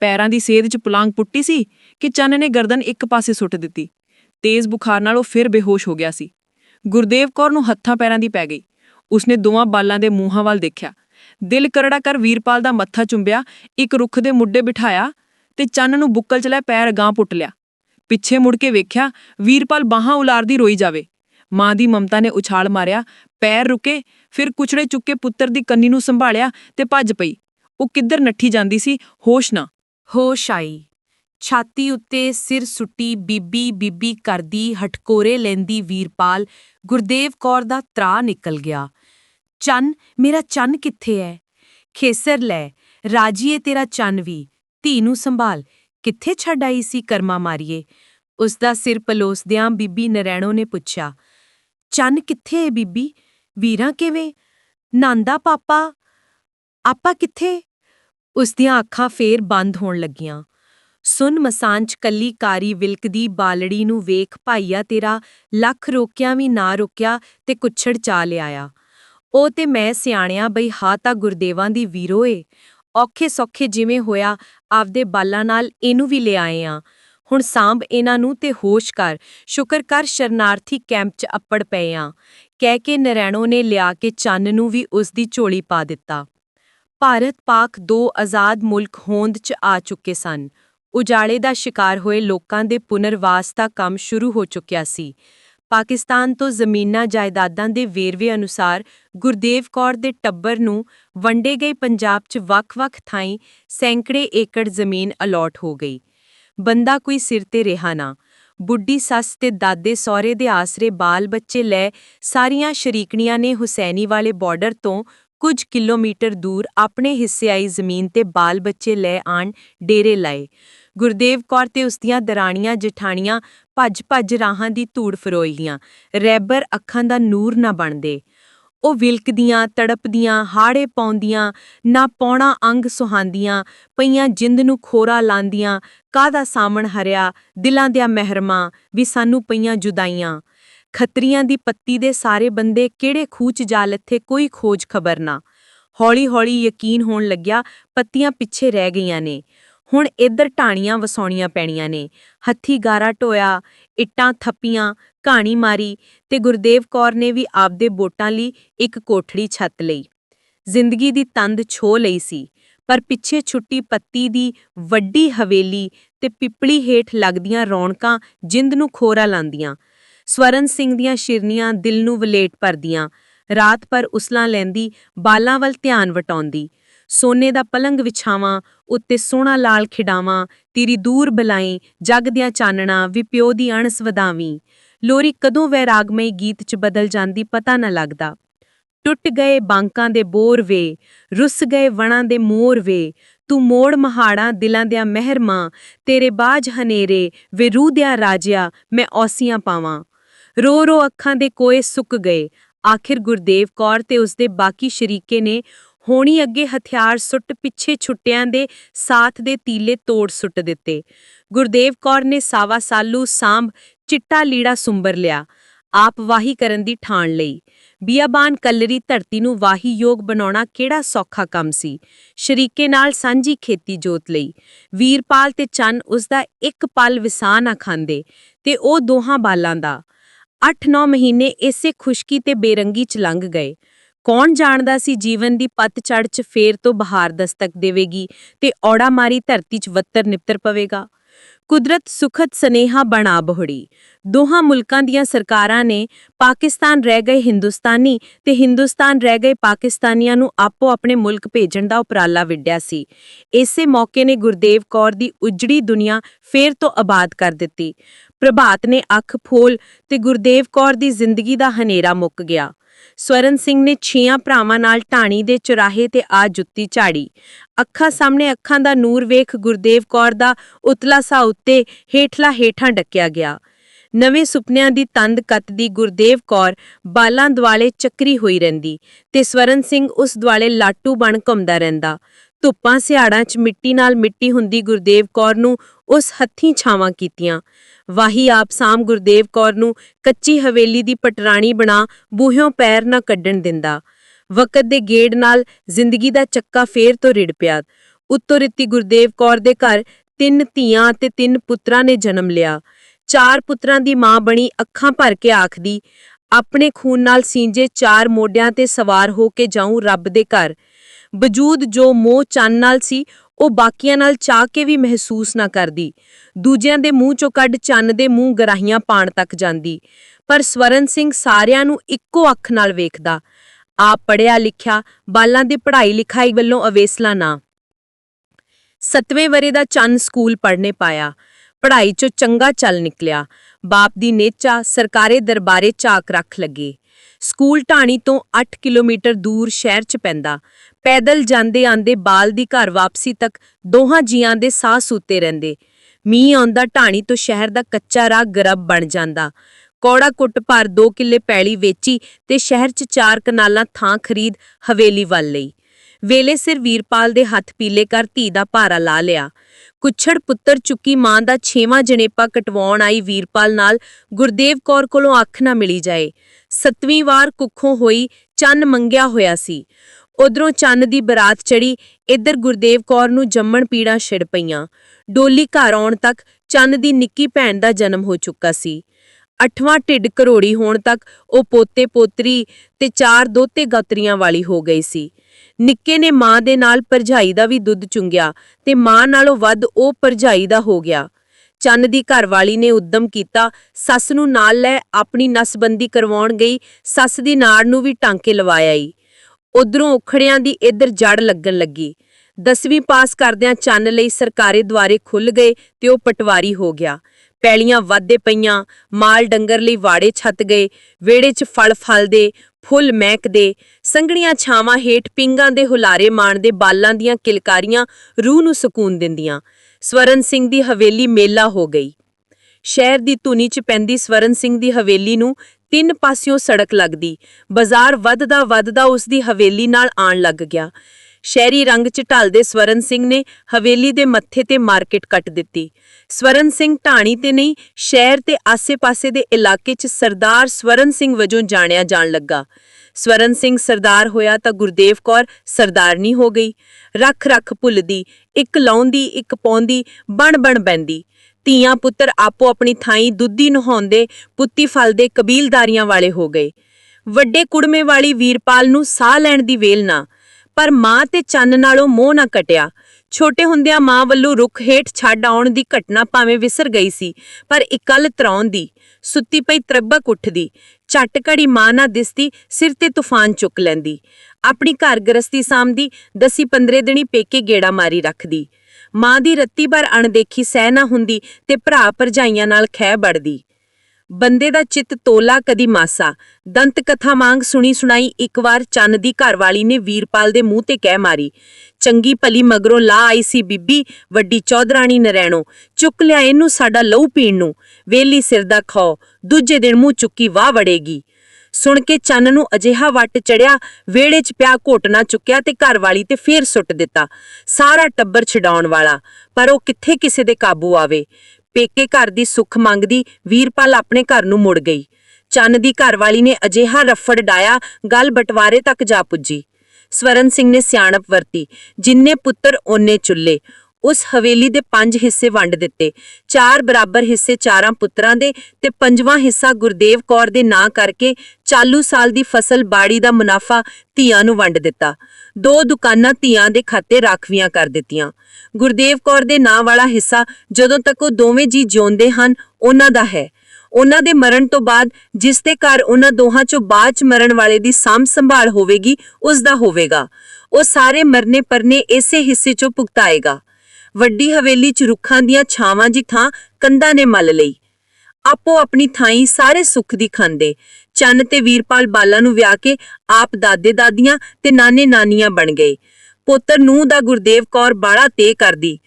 B: ਪੈਰਾਂ ਦੀ ਸੇਧ 'ਚ ਪੁਲਾਂਗ ਪੁੱਟੀ ਸੀ ਕਿ ਚੰਨ ਨੇ ਗਰਦਨ ਇੱਕ ਪਾਸੇ ਸੁੱਟ ਦਿੱਤੀ। ਤੇਜ਼ ਬੁਖਾਰ ਨਾਲ ਉਹ ਫਿਰ ਬੇਹੋਸ਼ ਹੋ ਗਿਆ ਸੀ। ਗੁਰਦੇਵ ਕੌਰ ਨੂੰ ਹੱਥਾਂ ਪੈਰਾਂ ਦੀ ਪੈ ਗਈ। ਉਸਨੇ ਦੋਵਾਂ ਬਾਲਾਂ ਦੇ ਮੂੰਹਾਂ ਵੱਲ ਦੇਖਿਆ। ਦਿਲ ਕਰੜਾ ਕਰ ਵੀਰਪਾਲ ਦਾ ਮੱਥਾ ਚੁੰਬਿਆ, ਇੱਕ ਰੁੱਖ ਦੇ ਮੁੱਢੇ ਬਿਠਾਇਆ ਤੇ ਚੰਨ ਨੂੰ ਬੁੱਕਲ ਚ ਲੈ ਪੈਰ ਅਗਾਂਹ ਪੁੱਟ ਲਿਆ। ਪਿੱਛੇ ਮੁੜ ਕੇ ਵੇਖਿਆ, ਵੀਰਪਾਲ ਬਾਹਾਂ ਉਲਾਰਦੀ ਰੋਈ ਜਾਵੇ। ਮਾਂ ਦੀ ਮਮਤਾ ਨੇ ਉਛਾਲ ਮਾਰਿਆ, ਪੈਰ ਰੁਕੇ, ਫਿਰ ਕੁਛੜੇ ਚੁੱਕ ਕੇ ਪੁੱਤਰ ਦੀ ਕੰਨੀ ਨੂੰ ਸੰਭਾਲਿਆ ਤੇ ਭੱਜ ਪਈ। ਉਹ ਕਿੱਧਰ ਨੱਠੀ ਜਾਂਦੀ ਸੀ? ਹੋਸ਼ ਨਾ।
A: ਹੋਸ਼ ਆਈ। ਛਾਤੀ ਉੱਤੇ ਸਿਰ ਸੁੱਟੀ ਬੀਬੀ ਬੀਬੀ ਕਰਦੀ ਹਟਕੋਰੇ ਲੈਂਦੀ ਵੀਰਪਾਲ, ਗੁਰਦੇਵ ਕੌਰ ਦਾ ਤਰਾ ਨਿਕਲ ਗਿਆ। ਚੰਨ, ਮੇਰਾ ਚੰਨ ਕਿੱਥੇ ਐ? ਖੇਸਰ ਲੈ, ਰਾਜੀਏ ਤੇਰਾ ਚੰਨ ਵੀ। ਧੀ ਨੂੰ ਸੰਭਾਲ। ਕਿੱਥੇ ਛੱਡ ਆਈ ਸੀ ਕਰਮਾ ਮਾਰੀਏ? ਉਸ ਦਾ ਸਿਰ ਪਲੋਸਦਿਆਂ ਬੀਬੀ ਨਰੈਣੋ ਨੇ ਪੁੱਛਿਆ ਚੰਨ ਕਿੱਥੇ ਏ ਬੀਬੀ? ਵੀਰਾਂ ਕਿਵੇਂ? ਨਾਂਦਾ ਪਾਪਾ, ਆਪਾ ਕਿੱਥੇ? ਉਸ ਦੀਆਂ ਅੱਖਾਂ ਫੇਰ ਬੰਦ ਹੋਣ ਲੱਗੀਆਂ। ਸੁਨ ਮਸਾਂਚ ਕੱਲੀ ਕਾਰੀ ਵਿਲਕਦੀ ਬਾਲੜੀ ਨੂੰ ਵੇਖ ਭਾਈਆ ਤੇਰਾ ਲੱਖ ਰੋਕਿਆ ਵੀ ਨਾ ਰੁਕਿਆ ਤੇ ਕੁੱਛੜ ਚਾ ਲਿਆਇਆ। ਉਹ ਤੇ ਮੈਂ ਸਿਆਣਿਆ ਬਈ ਹਾਂ ਤਾਂ ਗੁਰਦੇਵਾਂ ਦੀ ਵੀਰੋ ਏ। ਔਖੇ ਸੌਖੇ ਜਿਵੇਂ ਹੋਇਆ ਆਪਦੇ ਬਾਲਾਂ ਨਾਲ ਇਹਨੂੰ ਵੀ ਲਿਆਏ ਆ। ਹੁਣ ਸਾਂਭ ਇਹਨਾਂ ਨੂੰ ਤੇ ਹੋਸ਼ ਕਰ, ਸ਼ੁਕਰ ਕਰ ਸ਼ਰਨਾਰਥੀ ਕੈਂਪ 'ਚ ਅੱਪੜ ਪਏ ਆ। ਕਹਿ ਕੇ ਨਰੈਣੋ ਨੇ ਲਿਆ ਕੇ ਚੰਨ ਨੂੰ ਵੀ ਉਸ ਦੀ ਝੋਲੀ ਪਾ ਦਿੱਤਾ। ਭਾਰਤ ਪਾਕ ਦੋ ਆਜ਼ਾਦ ਮੁਲਕ ਹੋਂਦ 'ਚ ਆ ਚੁੱਕੇ ਸਨ। ਉਜਾੜੇ ਦਾ ਸ਼ਿਕਾਰ ਹੋਏ ਲੋਕਾਂ ਦੇ ਪੁਨਰਵਾਸ ਦਾ ਕੰਮ ਸ਼ੁਰੂ ਹੋ ਚੁੱਕਿਆ ਸੀ। ਪਾਕਿਸਤਾਨ ਤੋਂ ਜ਼ਮੀਨਾਂ ਜਾਇਦਾਦਾਂ ਦੇ ਵੇਰਵੇ ਅਨੁਸਾਰ ਗੁਰਦੇਵ ਕੌਰ ਦੇ ਟੱਬਰ ਨੂੰ ਵੰਡੇ ਗਏ ਪੰਜਾਬ 'ਚ ਵੱਖ-ਵੱਖ ਥਾਈਂ ਸੈਂਕੜੇ ਏਕੜ ਜ਼ਮੀਨ ਅਲਾਟ ਹੋ ਗਈ। ਬੰਦਾ ਕੋਈ ਸਿਰ ਤੇ ਰਿਹਾ ਨਾ। ਬੁੱਢੀ ਸੱਸ ਤੇ ਦਾਦੇ ਸਹੁਰੇ ਦੇ ਆਸਰੇ ਬਾਲ ਬੱਚੇ ਲੈ ਸਾਰੀਆਂ ਸ਼ਰੀਕਣੀਆਂ ਨੇ ਹੁਸੈਨੀ ਵਾਲੇ ਬਾਰਡਰ ਤੋਂ ਕੁਝ ਕਿਲੋਮੀਟਰ ਦੂਰ ਆਪਣੇ ਹਿੱਸੇ ਆਈ ਜ਼ਮੀਨ ਤੇ ਬਾਲ ਬੱਚੇ ਲੈ ਆਣ ਡੇਰੇ ਲਾਏ। ਗੁਰਦੇਵ ਕੌਰ ਤੇ ਉਸ ਦੀਆਂ ਦਰਾਣੀਆਂ ਜਠਾਣੀਆਂ ਭੱਜ-ਭੱਜ ਰਾਹਾਂ ਦੀ ਧੂੜ ਫਰੋਈਆਂ ਰੈਬਰ ਅੱਖਾਂ ਦਾ ਨੂਰ ਨਾ ਬਣਦੇ। ਉਹ ਵਿਲਕਦੀਆਂ, ਤੜਪਦੀਆਂ, ਹਾੜੇ ਪਾਉਂਦੀਆਂ, ਨਾ ਪੌਣਾ ਅੰਗ ਸੁਹਾਂਦੀਆਂ, ਪਈਆਂ ਜਿੰਦ ਨੂੰ ਖੋਰਾ ਲਾਂਦੀਆਂ, ਕਾਹਦਾ ਸਾਮਣ ਹਰਿਆ, ਦਿਲਾਂ ਦਿਆਂ ਮਹਿਰਮਾਂ, ਵੀ ਸਾਨੂੰ ਪਈਆਂ ਜੁਦਾਈਆਂ। ਖਤਰੀਆਂ ਦੀ ਪੱਤੀ ਦੇ ਸਾਰੇ ਬੰਦੇ ਕਿਹੜੇ ਖੂਚ ਜਾਲ ਇੱਥੇ ਕੋਈ ਖੋਜ ਖਬਰ ਨਾ। ਹੌਲੀ-ਹੌਲੀ ਯਕੀਨ ਹੋਣ ਲੱਗਿਆ, ਪੱਤੀਆਂ ਪਿੱਛੇ ਰਹਿ ਗਈਆਂ ਨੇ। ਹੁਣ ਇੱਧਰ ਢਾਣੀਆਂ ਵਸਾਉਣੀਆਂ ਪੈਣੀਆਂ ਨੇ। ਹੱਥੀ ਗਾਰਾ ਢੋਇਆ, ਇੱਟਾਂ ਥੱਪੀਆਂ ਕਹਾਣੀ ਮਾਰੀ ਤੇ ਗੁਰਦੇਵ ਕੌਰ ਨੇ ਵੀ ਆਪਦੇ ਵੋਟਾਂ ਲਈ ਇੱਕ ਕੋਠੜੀ ਛੱਤ ਲਈ। ਜ਼ਿੰਦਗੀ ਦੀ ਤੰਦ ਛੋ ਲਈ ਸੀ, ਪਰ ਪਿੱਛੇ ਛੁੱਟੀ ਪੱਤੀ ਦੀ ਵੱਡੀ ਹਵੇਲੀ ਤੇ ਪਿੱਪਲੀ ਹੇਠ ਲੱਗਦੀਆਂ ਰੌਣਕਾਂ ਜਿੰਦ ਨੂੰ ਖੋਰਾ ਲਾਂਦੀਆਂ। ਸਵਰਨ ਸਿੰਘ ਦੀਆਂ ਸ਼ਿਰਨੀਆਂ ਦਿਲ ਨੂੰ ਵਲੇਟ ਭਰਦੀਆਂ। ਰਾਤ ਪਰ ਉਸਲਾਂ ਲੈਂਦੀ ਬਾਲਾਂ ਵੱਲ ਧਿਆਨ ਵਟਾਉਂਦੀ। ਸੋਨੇ ਦਾ ਪਲੰਗ ਵਿਛਾਵਾਂ, ਉੱਤੇ ਸੋਹਣਾ ਲਾਲ ਖਿਡਾਵਾਂ, ਤੇਰੀ ਦੂਰ ਬਲਾਈ, ਜਗ ਦੀਆਂ ਚਾਨਣਾ, ਵੀ ਪਿਓ ਦੀ ਅਣਸ ਵਧਾਵੀਂ। ਲੋਰੀ ਕਦੋਂ ਵੈਰਾਗਮਈ ਗੀਤ ਚ ਬਦਲ ਜਾਂਦੀ ਪਤਾ ਨਾ ਲੱਗਦਾ। ਟੁੱਟ ਗਏ ਬਾਂਕਾਂ ਦੇ ਬੋਰ ਵੇ, ਰੁੱਸ ਗਏ ਵਣਾਂ ਦੇ ਮੋਰ ਵੇ, ਤੂੰ ਮੋੜ ਮਹਾੜਾਂ ਦਿਲਾਂ ਦਿਆਂ ਮਹਿਰਮਾਂ, ਤੇਰੇ ਬਾਜ ਹਨੇਰੇ, ਵੇ ਰੂਹ ਦਿਆਂ ਰਾਜਿਆ, ਮੈਂ ਔਸੀਆਂ ਪਾਵਾਂ। ਰੋ ਰੋ ਅੱਖਾਂ ਦੇ ਕੋਏ ਸੁੱਕ ਗਏ, ਆਖਿਰ ਗੁਰਦੇਵ ਕੌਰ ਤੇ ਉਸਦੇ ਬਾਕੀ ਸ਼ਰੀਕੇ ਨੇ ਹੋਣੀ ਅੱਗੇ ਹਥਿਆਰ ਸੁੱਟ ਪਿੱਛੇ ਛੁੱਟਿਆਂ ਦੇ ਸਾਥ ਦੇ ਤੀਲੇ ਤੋੜ ਸੁੱਟ ਦਿੱਤੇ। ਗੁਰਦੇਵ ਕੌਰ ਨੇ ਸਾਵਾ ਸਾਲੂ ਸਾਂਭ ਚਿੱਟਾ ਲੀੜਾ ਸੁੰਬਰ ਲਿਆ, ਆਪ ਵਾਹੀ ਕਰਨ ਦੀ ਠਾਣ ਲਈ। ਬੀਆਬਾਨ ਕੱਲਰੀ ਧਰਤੀ ਨੂੰ ਵਾਹੀ ਯੋਗ ਬਣਾਉਣਾ ਕਿਹੜਾ ਸੌਖਾ ਕੰਮ ਸੀ? ਸ਼ਰੀਕੇ ਨਾਲ ਸਾਂਝੀ ਖੇਤੀ ਜੋਤ ਲਈ। ਵੀਰਪਾਲ ਤੇ ਚੰਨ ਉਸ ਦਾ ਇੱਕ ਪਲ ਵਿਸਾ ਨਾ ਖਾਂਦੇ ਤੇ ਉਹ ਦੋਹਾਂ ਬਾਲਾਂ ਦਾ। 8-9 ਮਹੀਨੇ ਇਸੇ ਖੁਸ਼ਕੀ ਤੇ ਬੇਰੰਗੀ ਚ ਲੰਘ ਗਏ। ਕੌਣ ਜਾਣਦਾ ਸੀ ਜੀਵਨ ਦੀ ਪਤਝੜ ਚ ਫੇਰ ਤੋਂ ਬਹਾਰ ਦਸਤਕ ਦੇਵੇਗੀ ਤੇ ਔੜਾ ਮਾਰੀ ਧਰਤੀ ਚ ਵੱਤਰ ਨਿਪਤਰ ਪਵੇਗਾ। ਕੁਦਰਤ, ਸੁਖਦ ਸਨੇਹਾ ਬਣਾ ਬਹੜੀ। ਦੋਹਾਂ ਮੁਲਕਾਂ ਦੀਆਂ ਸਰਕਾਰਾਂ ਨੇ ਪਾਕਿਸਤਾਨ ਰਹਿ ਗਏ ਹਿੰਦੁਸਤਾਨੀ ਤੇ ਹਿੰਦੁਸਤਾਨ ਰਹਿ ਗਏ ਪਾਕਿਸਤਾਨੀਆਂ ਨੂੰ ਆਪੋ ਆਪਣੇ ਮੁਲਕ ਭੇਜਣ ਦਾ ਉਪਰਾਲਾ ਵਿੱਢਿਆ ਸੀ। ਇਸੇ ਮੌਕੇ ਨੇ ਗੁਰਦੇਵ ਕੌਰ ਦੀ ਉਜੜੀ ਦੁਨੀਆ ਫੇਰ ਤੋਂ ਆਬਾਦ ਕਰ ਦਿੱਤੀ। ਪ੍ਰਭਾਤ ਨੇ ਅੱਖ ਫੋਲ ਤੇ ਗੁਰਦੇਵ ਕੌਰ ਦੀ ਜ਼ਿੰਦਗੀ ਦਾ ਹਨੇਰਾ ਮੁੱਕ ਗਿਆ। ਸਵਰਨ ਸਿੰਘ ਨੇ ਛੀਆਂ ਭਰਾਵਾਂ ਨਾਲ ਢਾਣੀ ਦੇ ਚੁਰਾਹੇ ਤੇ ਆ ਜੁੱਤੀ ਝਾੜੀ। ਅੱਖਾਂ ਸਾਹਮਣੇ ਅੱਖਾਂ ਦਾ ਨੂਰ ਵੇਖ ਗੁਰਦੇਵ ਕੌਰ ਦਾ ਉਤਲਾ ਸਾ ਉੱਤੇ ਹੇਠਲਾ ਹੇਠਾਂ ਡੱਕਿਆ ਗਿਆ। ਨਵੇਂ ਸੁਪਨਿਆਂ ਦੀ ਤੰਦ ਕੱਤਦੀ ਗੁਰਦੇਵ ਕੌਰ ਬਾਲਾਂ ਦੁਆਲੇ ਚੱਕਰੀ ਹੋਈ ਰਹਿੰਦੀ ਤੇ ਸਵਰਨ ਸਿੰਘ ਉਸ ਦੁਆਲੇ ਲਾਟੂ ਬਣ ਘੁੰਮਦਾ ਰਹਿੰਦਾ। ਧੁੱਪਾਂ ਸਿਆੜਾਂ 'ਚ ਮਿੱਟੀ ਨਾਲ ਮਿੱਟੀ ਹੁੰਦੀ ਗੁਰਦੇਵ ਕੌਰ ਨੂੰ ਉਸ ਹੱਥੀਂ ਛਾਵਾਂ ਕੀਤੀਆਂ। ਵਾਹੀ ਆਪ ਸਾਮ ਗੁਰਦੇਵ ਕੌਰ ਨੂੰ ਕੱਚੀ ਹਵੇਲੀ ਦੀ ਪਟਰਾਣੀ ਬਣਾ ਬੂਹਿਓਂ ਪੈਰ ਨਾ ਕੱਢਣ ਦਿੰਦਾ। ਵਕਤ ਦੇ ਗੇੜ ਨਾਲ ਜ਼ਿੰਦਗੀ ਦਾ ਚੱਕਾ ਫੇਰ ਤੋਂ ਰਿੜ ਪਿਆ। ਉੱਤੋਂ ਰਿੱਤੀ ਗੁਰਦੇਵ ਕੌਰ ਦੇ ਘਰ ਤਿੰਨ ਧੀਆਂ ਤੇ ਤਿੰਨ ਪੁੱਤਰਾਂ ਨੇ ਜਨਮ ਲਿਆ। ਚਾਰ ਪੁੱਤਰਾਂ ਦੀ ਮਾਂ ਬਣੀ ਅੱਖਾਂ ਭਰ ਕੇ ਆਖਦੀ, ਆਪਣੇ ਖੂਨ ਨਾਲ ਸੀਂਜੇ ਚਾਰ ਮੋਢਿਆਂ ਤੇ ਸਵਾਰ ਹੋ ਕੇ ਜਾਊਂ ਰੱਬ ਦੇ ਘਰ। ਵਜੂਦ ਜੋ ਮੋਹ ਚੰਨ ਨਾਲ ਸੀ, ਉਹ ਬਾਕੀਆਂ ਨਾਲ ਚਾਹ ਕੇ ਵੀ ਮਹਿਸੂਸ ਨਾ ਕਰਦੀ। ਦੂਜਿਆਂ ਦੇ ਮੂੰਹ ਚੋਂ ਕੱਢ ਚੰਨ ਦੇ ਮੂੰਹ ਗਰਾਹੀਆਂ ਪਾਣ ਤੱਕ ਜਾਂਦੀ। ਪਰ ਸਵਰਨ ਸਿੰਘ ਸਾਰਿਆਂ ਨੂੰ ਇੱਕੋ ਅੱਖ ਨਾਲ ਵੇਖਦਾ। ਆਪ ਪੜਿਆ ਲਿਖਿਆ, ਬਾਲਾਂ ਦੀ ਪੜ੍ਹਾਈ ਲਿਖਾਈ ਵੱਲੋਂ ਅਵੇਸਲਾ ਨਾ। ਸੱਤਵੇਂ ਵਰੇ ਦਾ ਚੰਨ ਸਕੂਲ ਪੜ੍ਹਨੇ ਪਾਇਆ। ਪੜ੍ਹਾਈ 'ਚੋਂ ਚੰਗਾ ਚੱਲ ਨਿਕਲਿਆ। ਬਾਪ ਦੀ ਨੇਚਾ ਸਰਕਾਰੇ ਦਰਬਾਰੇ ਝਾਕ ਰੱਖ ਲੱਗੇ। ਸਕੂਲ ਢਾਣੀ ਤੋਂ 8 ਕਿਲੋਮੀਟਰ ਦੂਰ ਸ਼ਹਿਰ 'ਚ ਪੈਂਦਾ। ਪੈਦਲ ਜਾਂਦੇ ਆਂਦੇ ਬਾਲ ਦੀ ਘਰ ਵਾਪਸੀ ਤੱਕ ਦੋਹਾਂ ਜੀਆਂ ਦੇ ਸਾਹ ਸੂਤੇ ਰਹਿੰਦੇ। ਮੀਂਹ ਆਉਂਦਾ ਢਾਣੀ ਤੋਂ ਸ਼ਹਿਰ ਦਾ ਕੱਚਾ ਰਾਹ ਗਰਬ ਬਣ ਜਾਂਦਾ। ਕੌੜਾ ਕੁੱਟ ਭਰ 2 ਕਿੱਲੇ ਪੈਲੀ ਵੇਚੀ ਤੇ ਸ਼ਹਿਰ 'ਚ ਚਾਰ ਕਨਾਲਾਂ ਥਾਂ ਖਰੀਦ ਹਵੇਲੀ ਵੱਲ ਲਈ। ਵੇਲੇ ਸਿਰ ਵੀਰਪਾਲ ਦੇ ਹੱਥ ਪੀਲੇ ਕਰ ਧੀ ਦਾ ਭਾਰਾ ਲਾ ਲਿਆ। ਕੁੱਛੜ ਪੁੱਤਰ ਚੁੱਕੀ ਮਾਂ ਦਾ ਛੇਵਾਂ ਜਣੇਪਾ ਕਟਵਾਉਣ ਆਈ ਵੀਰਪਾਲ ਨਾਲ ਗੁਰਦੇਵ ਕੌਰ ਕੋਲੋਂ ਅੱਖ ਨਾ ਮਿਲੀ ਜਾਏ। ਸੱਤਵੀਂ ਵਾਰ ਕੁੱਖੋਂ ਹੋਈ ਚੰਨ ਮੰਗਿਆ ਹੋਇਆ ਸੀ। ਉਧਰੋਂ ਚੰਨ ਦੀ ਬਰਾਤ ਚੜੀ ਇੱਧਰ ਗੁਰਦੇਵ ਕੌਰ ਨੂੰ ਜੰਮਣ ਪੀੜਾਂ ਛਿੜ ਪਈਆਂ। ਡੋਲੀ ਘਰ ਆਉਣ ਤੱਕ ਚੰਨ ਦੀ ਨਿੱਕੀ ਭੈਣ ਦਾ ਜਨਮ ਹੋ ਚੁੱਕਾ ਸੀ। ਅੱਠਵਾਂ ਢਿੱਡ ਕਰੋੜੀ ਹੋਣ ਤੱਕ ਉਹ ਪੋਤੇ ਪੋਤਰੀ ਤੇ ਚਾਰ ਦੋਤੇ ਗਾਤਰੀਆਂ ਵਾਲੀ ਹੋ ਗਈ ਸੀ। ਨਿੱਕੇ ਨੇ ਮਾਂ ਦੇ ਨਾਲ ਭਰਜਾਈ ਦਾ ਵੀ ਦੁੱਧ ਚੁੰਗਿਆ ਤੇ ਮਾਂ ਨਾਲੋਂ ਵੱਧ ਉਹ ਭਰਜਾਈ ਦਾ ਹੋ ਗਿਆ। ਚੰਨ ਦੀ ਘਰਵਾਲੀ ਨੇ ਉਦਮ ਕੀਤਾ, ਸੱਸ ਨੂੰ ਨਾਲ ਲੈ ਆਪਣੀ ਨਸਬੰਦੀ ਕਰਵਾਉਣ ਗਈ, ਸੱਸ ਦੀ ਨਾੜ ਨੂੰ ਵੀ ਟਾਂਕੇ ਲਵਾਇਆ ਈ। ਉਧਰੋਂ ਉਖੜਿਆਂ ਦੀ ਇੱਧਰ ਜੜ ਲੱਗਣ ਲੱਗੀ। ਦਸਵੀਂ ਪਾਸ ਕਰਦਿਆਂ ਚੰਨ ਲਈ ਸਰਕਾਰੀ ਦੁਆਰੇ ਖੁੱਲ ਗਏ ਤੇ ਉਹ ਪਟਵਾਰੀ ਹੋ ਗਿਆ। ਪੈਲੀਆਂ ਵਾਧੇ ਪਈਆਂ, ਮਾਲ ਡੰਗਰ ਲਈ ਵਾੜੇ ਛੱਤ ਗਏ, ਵਿਹੜੇ 'ਚ ਫਲ ਫਲਦੇ, ਫੁੱਲ ਮਹਿਕਦੇ, ਸੰਘਣੀਆਂ ਛਾਵਾਂ ਹੇਠ ਪਿੰਗਾਂ ਦੇ ਹੁਲਾਰੇ ਮਾਣਦੇ, ਬਾਲਾਂ ਦੀਆਂ ਕਿਲਕਾਰੀਆਂ ਰੂਹ ਨੂੰ ਸਕੂਨ ਦਿੰਦੀਆਂ। ਸਵਰਨ ਸਿੰਘ ਦੀ ਹਵੇਲੀ ਮੇਲਾ ਹੋ ਗਈ। ਸ਼ਹਿਰ ਦੀ ਧੁਨੀ 'ਚ ਪੈਂਦੀ ਸਵਰਨ ਸਿੰਘ ਦੀ ਹਵੇਲੀ ਨੂੰ ਤਿੰਨ ਪਾਸਿਓਂ ਸੜਕ ਲੱਗਦੀ। ਬਾਜ਼ਾਰ ਵੱਧਦਾ ਵੱਧਦਾ ਉਸ ਦੀ ਹਵੇਲੀ ਨਾਲ ਆਣ ਲੱਗ ਗਿਆ। ਸ਼ਹਿਰੀ ਰੰਗ 'ਚ ਢਲਦੇ ਸਵਰਨ ਸਿੰਘ ਨੇ ਹਵੇਲੀ ਦੇ ਮੱਥੇ ਤੇ ਮਾਰਕੀਟ ਕੱਟ ਦਿੱਤੀ। ਸਵਰਨ ਸਿੰਘ ਢਾਣੀ ਤੇ ਨਹੀਂ, ਸ਼ਹਿਰ ਤੇ ਆਸੇ-ਪਾਸੇ ਦੇ ਇਲਾਕੇ 'ਚ ਸਰਦਾਰ ਸਵਰਨ ਸਿੰਘ ਵਜੋਂ ਜਾਣਿਆ ਜਾਣ ਲੱਗਾ। ਸਵਰਨ ਸਿੰਘ ਸਰਦਾਰ ਹੋਇਆ ਤਾਂ ਗੁਰਦੇਵ ਕੌਰ ਸਰਦਾਰਨੀ ਹੋ ਗਈ। ਰੱਖ ਰੱਖ ਭੁੱਲਦੀ, ਇੱਕ ਲਾਉਂਦੀ, ਇੱਕ ਪਾਉਂਦੀ ਬਣ ਬਣ ਬੈੰਦੀ ਧੀਆਂ ਪੁੱਤਰ ਆਪੋ ਆਪਣੀ ਥਾਈਂ ਦੁੱਧੀ ਨਹਾਉਂਦੇ, ਪੁੱਤੀ ਫਲਦੇ ਕਬੀਲਦਾਰੀਆਂ ਵਾਲੇ ਹੋ ਗਏ। ਵੱਡੇ ਕੁੜਮੇ ਵਾਲੀ ਵੀਰਪਾਲ ਨੂੰ ਸਾਹ ਲੈਣ ਦੀ ਵੇਲ ਨਾ। ਪਰ ਮਾਂ ਤੇ ਚੰਨ ਨਾਲੋਂ ਮੋਹ ਨਾ ਕਟਿਆ ਛੋਟੇ ਹੁੰਦਿਆਂ ਮਾਂ ਵੱਲੋਂ ਰੁੱਖ ਹੇਠ ਛੱਡ ਆਉਣ ਦੀ ਘਟਨਾ ਭਾਵੇਂ ਵਿਸਰ ਗਈ ਸੀ, ਪਰ ਇਕੱਲ ਤਰਾਉਣ ਦੀ, ਸੁੱਤੀ ਪਈ ਤਰਬਕ ਉੱਠਦੀ, ਝੱਟ ਘੜੀ ਮਾਂ ਨਾ ਦਿਸਦੀ, ਸਿਰ ਤੇ ਤੂਫਾਨ ਚੁੱਕ ਲੈਂਦੀ। ਆਪਣੀ ਘਰ ਗ੍ਰਸਤੀ ਸਾਂਭਦੀ, ਦਸੀ 15 ਦਿਨੀ ਪੇਕੇ ਗੇੜਾ ਮਾਰੀ ਰੱਖਦੀ। ਮਾਂ ਦੀ ਰੱਤੀ ਭਰ ਅਣਦੇਖੀ ਸਹਿ ਨਾ ਹੁੰਦੀ ਤੇ ਭਰਾ ਭਰਜਾਈਆਂ ਨਾਲ ਖਹਿ ਬੜਦੀ ਬੰਦੇ ਦਾ ਚਿੱਤ ਤੋਲਾ ਕਦੀ ਮਾਸਾ। ਦੰਤ ਕਥਾ ਮੰਗ ਸੁਣੀ ਸੁਣਾਈ ਇੱਕ ਵਾਰ ਚੰਨ ਦੀ ਘਰਵਾਲੀ ਨੇ ਵੀਰਪਾਲ ਦੇ ਮੂੰਹ ਤੇ ਕਹਿ ਮਾਰੀ, ਚੰਗੀ ਭਲੀ ਮਗਰੋਂ ਲਾ ਆਈ ਸੀ ਬੀਬੀ, ਵੱਡੀ ਚੌਧਰਾਣੀ ਨਰੈਣੋ, ਚੁੱਕ ਲਿਆ ਇਹਨੂੰ ਸਾਡਾ ਲਹੂ ਪੀਣ ਨੂੰ, ਵੇਲੀ ਸਿਰ ਦਾ ਖਾਓ ਦੂਜੇ ਦਿਨ ਮੂੰਹ ਚੁੱਕੀ ਵਾਹ ਵੜੇਗੀ। ਸੁਣ ਕੇ ਚੰਨ ਨੂੰ ਅਜਿਹਾ ਵੱਟ ਚੜਿਆ ਵੇੜੇ 'ਚ ਪਿਆ ਘੋਟਣਾ ਚੁੱਕਿਆ ਤੇ ਘਰਵਾਲੀ ਤੇ ਫੇਰ ਸੁੱਟ ਦਿੱਤਾ, ਸਾਰਾ ਟੱਬਰ ਛਡਾਉਣ ਵਾਲਾ, ਪਰ ਉਹ ਕਿੱਥੇ ਕਿਸੇ ਦੇ ਕਾਬੂ ਆਵੇ? ਪੇਕੇ ਘਰ ਦੀ ਸੁੱਖ ਮੰਗਦੀ ਵੀਰਪਾਲ ਆਪਣੇ ਘਰ ਨੂੰ ਮੁੜ ਗਈ। ਚੰਨ ਦੀ ਘਰਵਾਲੀ ਨੇ ਅਜਿਹਾ ਰਫੜ ਡਾਇਆ, ਗੱਲ ਬਟਵਾਰੇ ਤੱਕ ਜਾ ਪੁੱਜੀ। ਸਵਰਨ ਸਿੰਘ ਨੇ ਸਿਆਣਪ ਵਰਤੀ, ਜਿੰਨੇ ਪੁੱਤਰ ਓਨੇ ਚੁੱਲੇ ਉਸ ਹਵੇਲੀ ਦੇ ਪੰਜ ਹਿੱਸੇ ਵੰਡ ਦਿੱਤੇ। ਚਾਰ ਬਰਾਬਰ ਹਿੱਸੇ ਚਾਰਾਂ ਪੁੱਤਰਾਂ ਦੇ ਤੇ ਪੰਜਵਾਂ ਹਿੱਸਾ ਗੁਰਦੇਵ ਕੌਰ ਦੇ ਨਾਂ ਕਰਕੇ ਚਾਲੂ ਸਾਲ ਦੀ ਫਸਲ ਬਾੜੀ ਦਾ ਮੁਨਾਫਾ ਧੀਆਂ ਨੂੰ ਵੰਡ ਦਿੱਤਾ। ਦੋ ਦੁਕਾਨਾਂ ਧੀਆਂ ਦੇ ਖਾਤੇ ਰਾਖਵੀਆਂ ਕਰ ਦਿੱਤੀਆਂ। ਗੁਰਦੇਵ ਕੌਰ ਦੇ ਨਾਂ ਵਾਲਾ ਹਿੱਸਾ ਜਦੋਂ ਤੱਕ ਉਹ ਦੋਵੇਂ ਜੀ ਜਿਉਂਦੇ ਹਨ, ਉਹਨਾਂ ਦਾ ਹੈ। ਉਹਨਾਂ ਦੇ ਮਰਨ ਤੋਂ ਬਾਅਦ ਜਿਸ ਦੇ ਘਰ ਉਹਨਾਂ ਦੋਹਾਂ ਚੋਂ ਬਾਅਦ ਚ ਮਰਨ ਵਾਲੇ ਦੀ ਸਾਂਭ ਸੰਭਾਲ ਹੋਵੇਗੀ, ਉਸ ਦਾ ਹੋਵੇਗਾ। ਉਹ ਸਾਰੇ ਮਰਨੇ ਪਰਨੇ ਇਸੇ ਹਿੱਸੇ ਚੋਂ ਭੁਗਤਾਏਗਾ। ਵੱਡੀ ਹਵੇਲੀ ਚ ਰੁੱਖਾਂ ਦੀਆਂ ਛਾਵਾਂ ਦੀ ਥਾਂ ਕੰਧਾਂ ਨੇ ਮੱਲ ਲਈ। ਆਪੋ ਆਪਣੀ ਥਾਈਂ ਸਾਰੇ ਸੁੱਖ ਦੀ ਖਾਂਦੇ। ਚੰਨ ਤੇ ਵੀਰਪਾਲ ਬਾਲਾ ਨੂੰ ਵਿਆਹ ਕੇ ਆਪ ਦਾਦੇ ਦਾਦੀਆਂ ਤੇ ਨਾਨੇ ਨਾਨੀਆਂ ਬਣ ਗਏ। ਪੁੱਤਰ ਨੂੰ ਦਾ ਗੁਰਦੇਵ ਕੌਰ ਬਾੜਾ ਤੇ ਕਰਦੀ।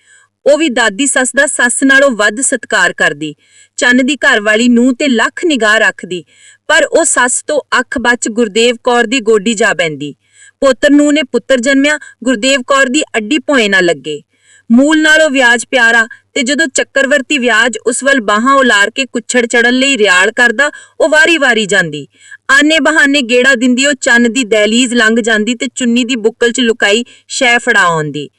A: ਉਹ ਵੀ ਦਾਦੀ ਸੱਸ ਦਾ ਸੱਸ ਨਾਲੋਂ ਵੱਧ ਸਤਿਕਾਰ ਕਰਦੀ। ਚੰਨ ਦੀ ਘਰਵਾਲੀ ਨੂੰ ਤੇ ਲੱਖ ਨਿਗਾਹ ਰੱਖਦੀ। ਪਰ ਉਹ ਸੱਸ ਤੋਂ ਅੱਖ ਬਚ ਗੁਰਦੇਵ ਕੌਰ ਦੀ ਗੋਡੀ ਜਾ ਬੈਂਦੀ। ਪੁੱਤਰ ਨੂੰ ਨੇ ਪੁੱਤਰ ਜਨਮਿਆ ਗੁਰਦੇਵ ਕੌਰ ਦੀ ਅੱਡੀ ਭੋਏ ਨਾ ਲੱਗੇ। ਮੂਲ ਨਾਲੋਂ ਵਿਆਜ ਪਿਆਰਾ ਤੇ ਜਦੋਂ ਚੱਕਰਵਰਤੀ ਵਿਆਜ ਉਸ ਵੱਲ ਬਾਹਾਂ ਉਲਾਰ ਕੇ ਕੁੱਛੜ ਚੜਨ ਲਈ ਰਿਆਲ ਕਰਦਾ, ਉਹ ਵਾਰੀ-ਵਾਰੀ ਜਾਂਦੀ। ਆਨੇ ਬਹਾਨੇ ਗੇੜਾ ਦਿੰਦੀ, ਉਹ ਚੰਨ ਦੀ ਦਹਿਲੀਜ਼ ਲੰਘ ਜਾਂਦੀ ਤੇ ਚੁੰਨੀ ਦੀ ਬੁੱਕਲ 'ਚ ਲੁਕਾਈ ਸ਼ੈ ਫੜਾ ਆਉਂਦੀ।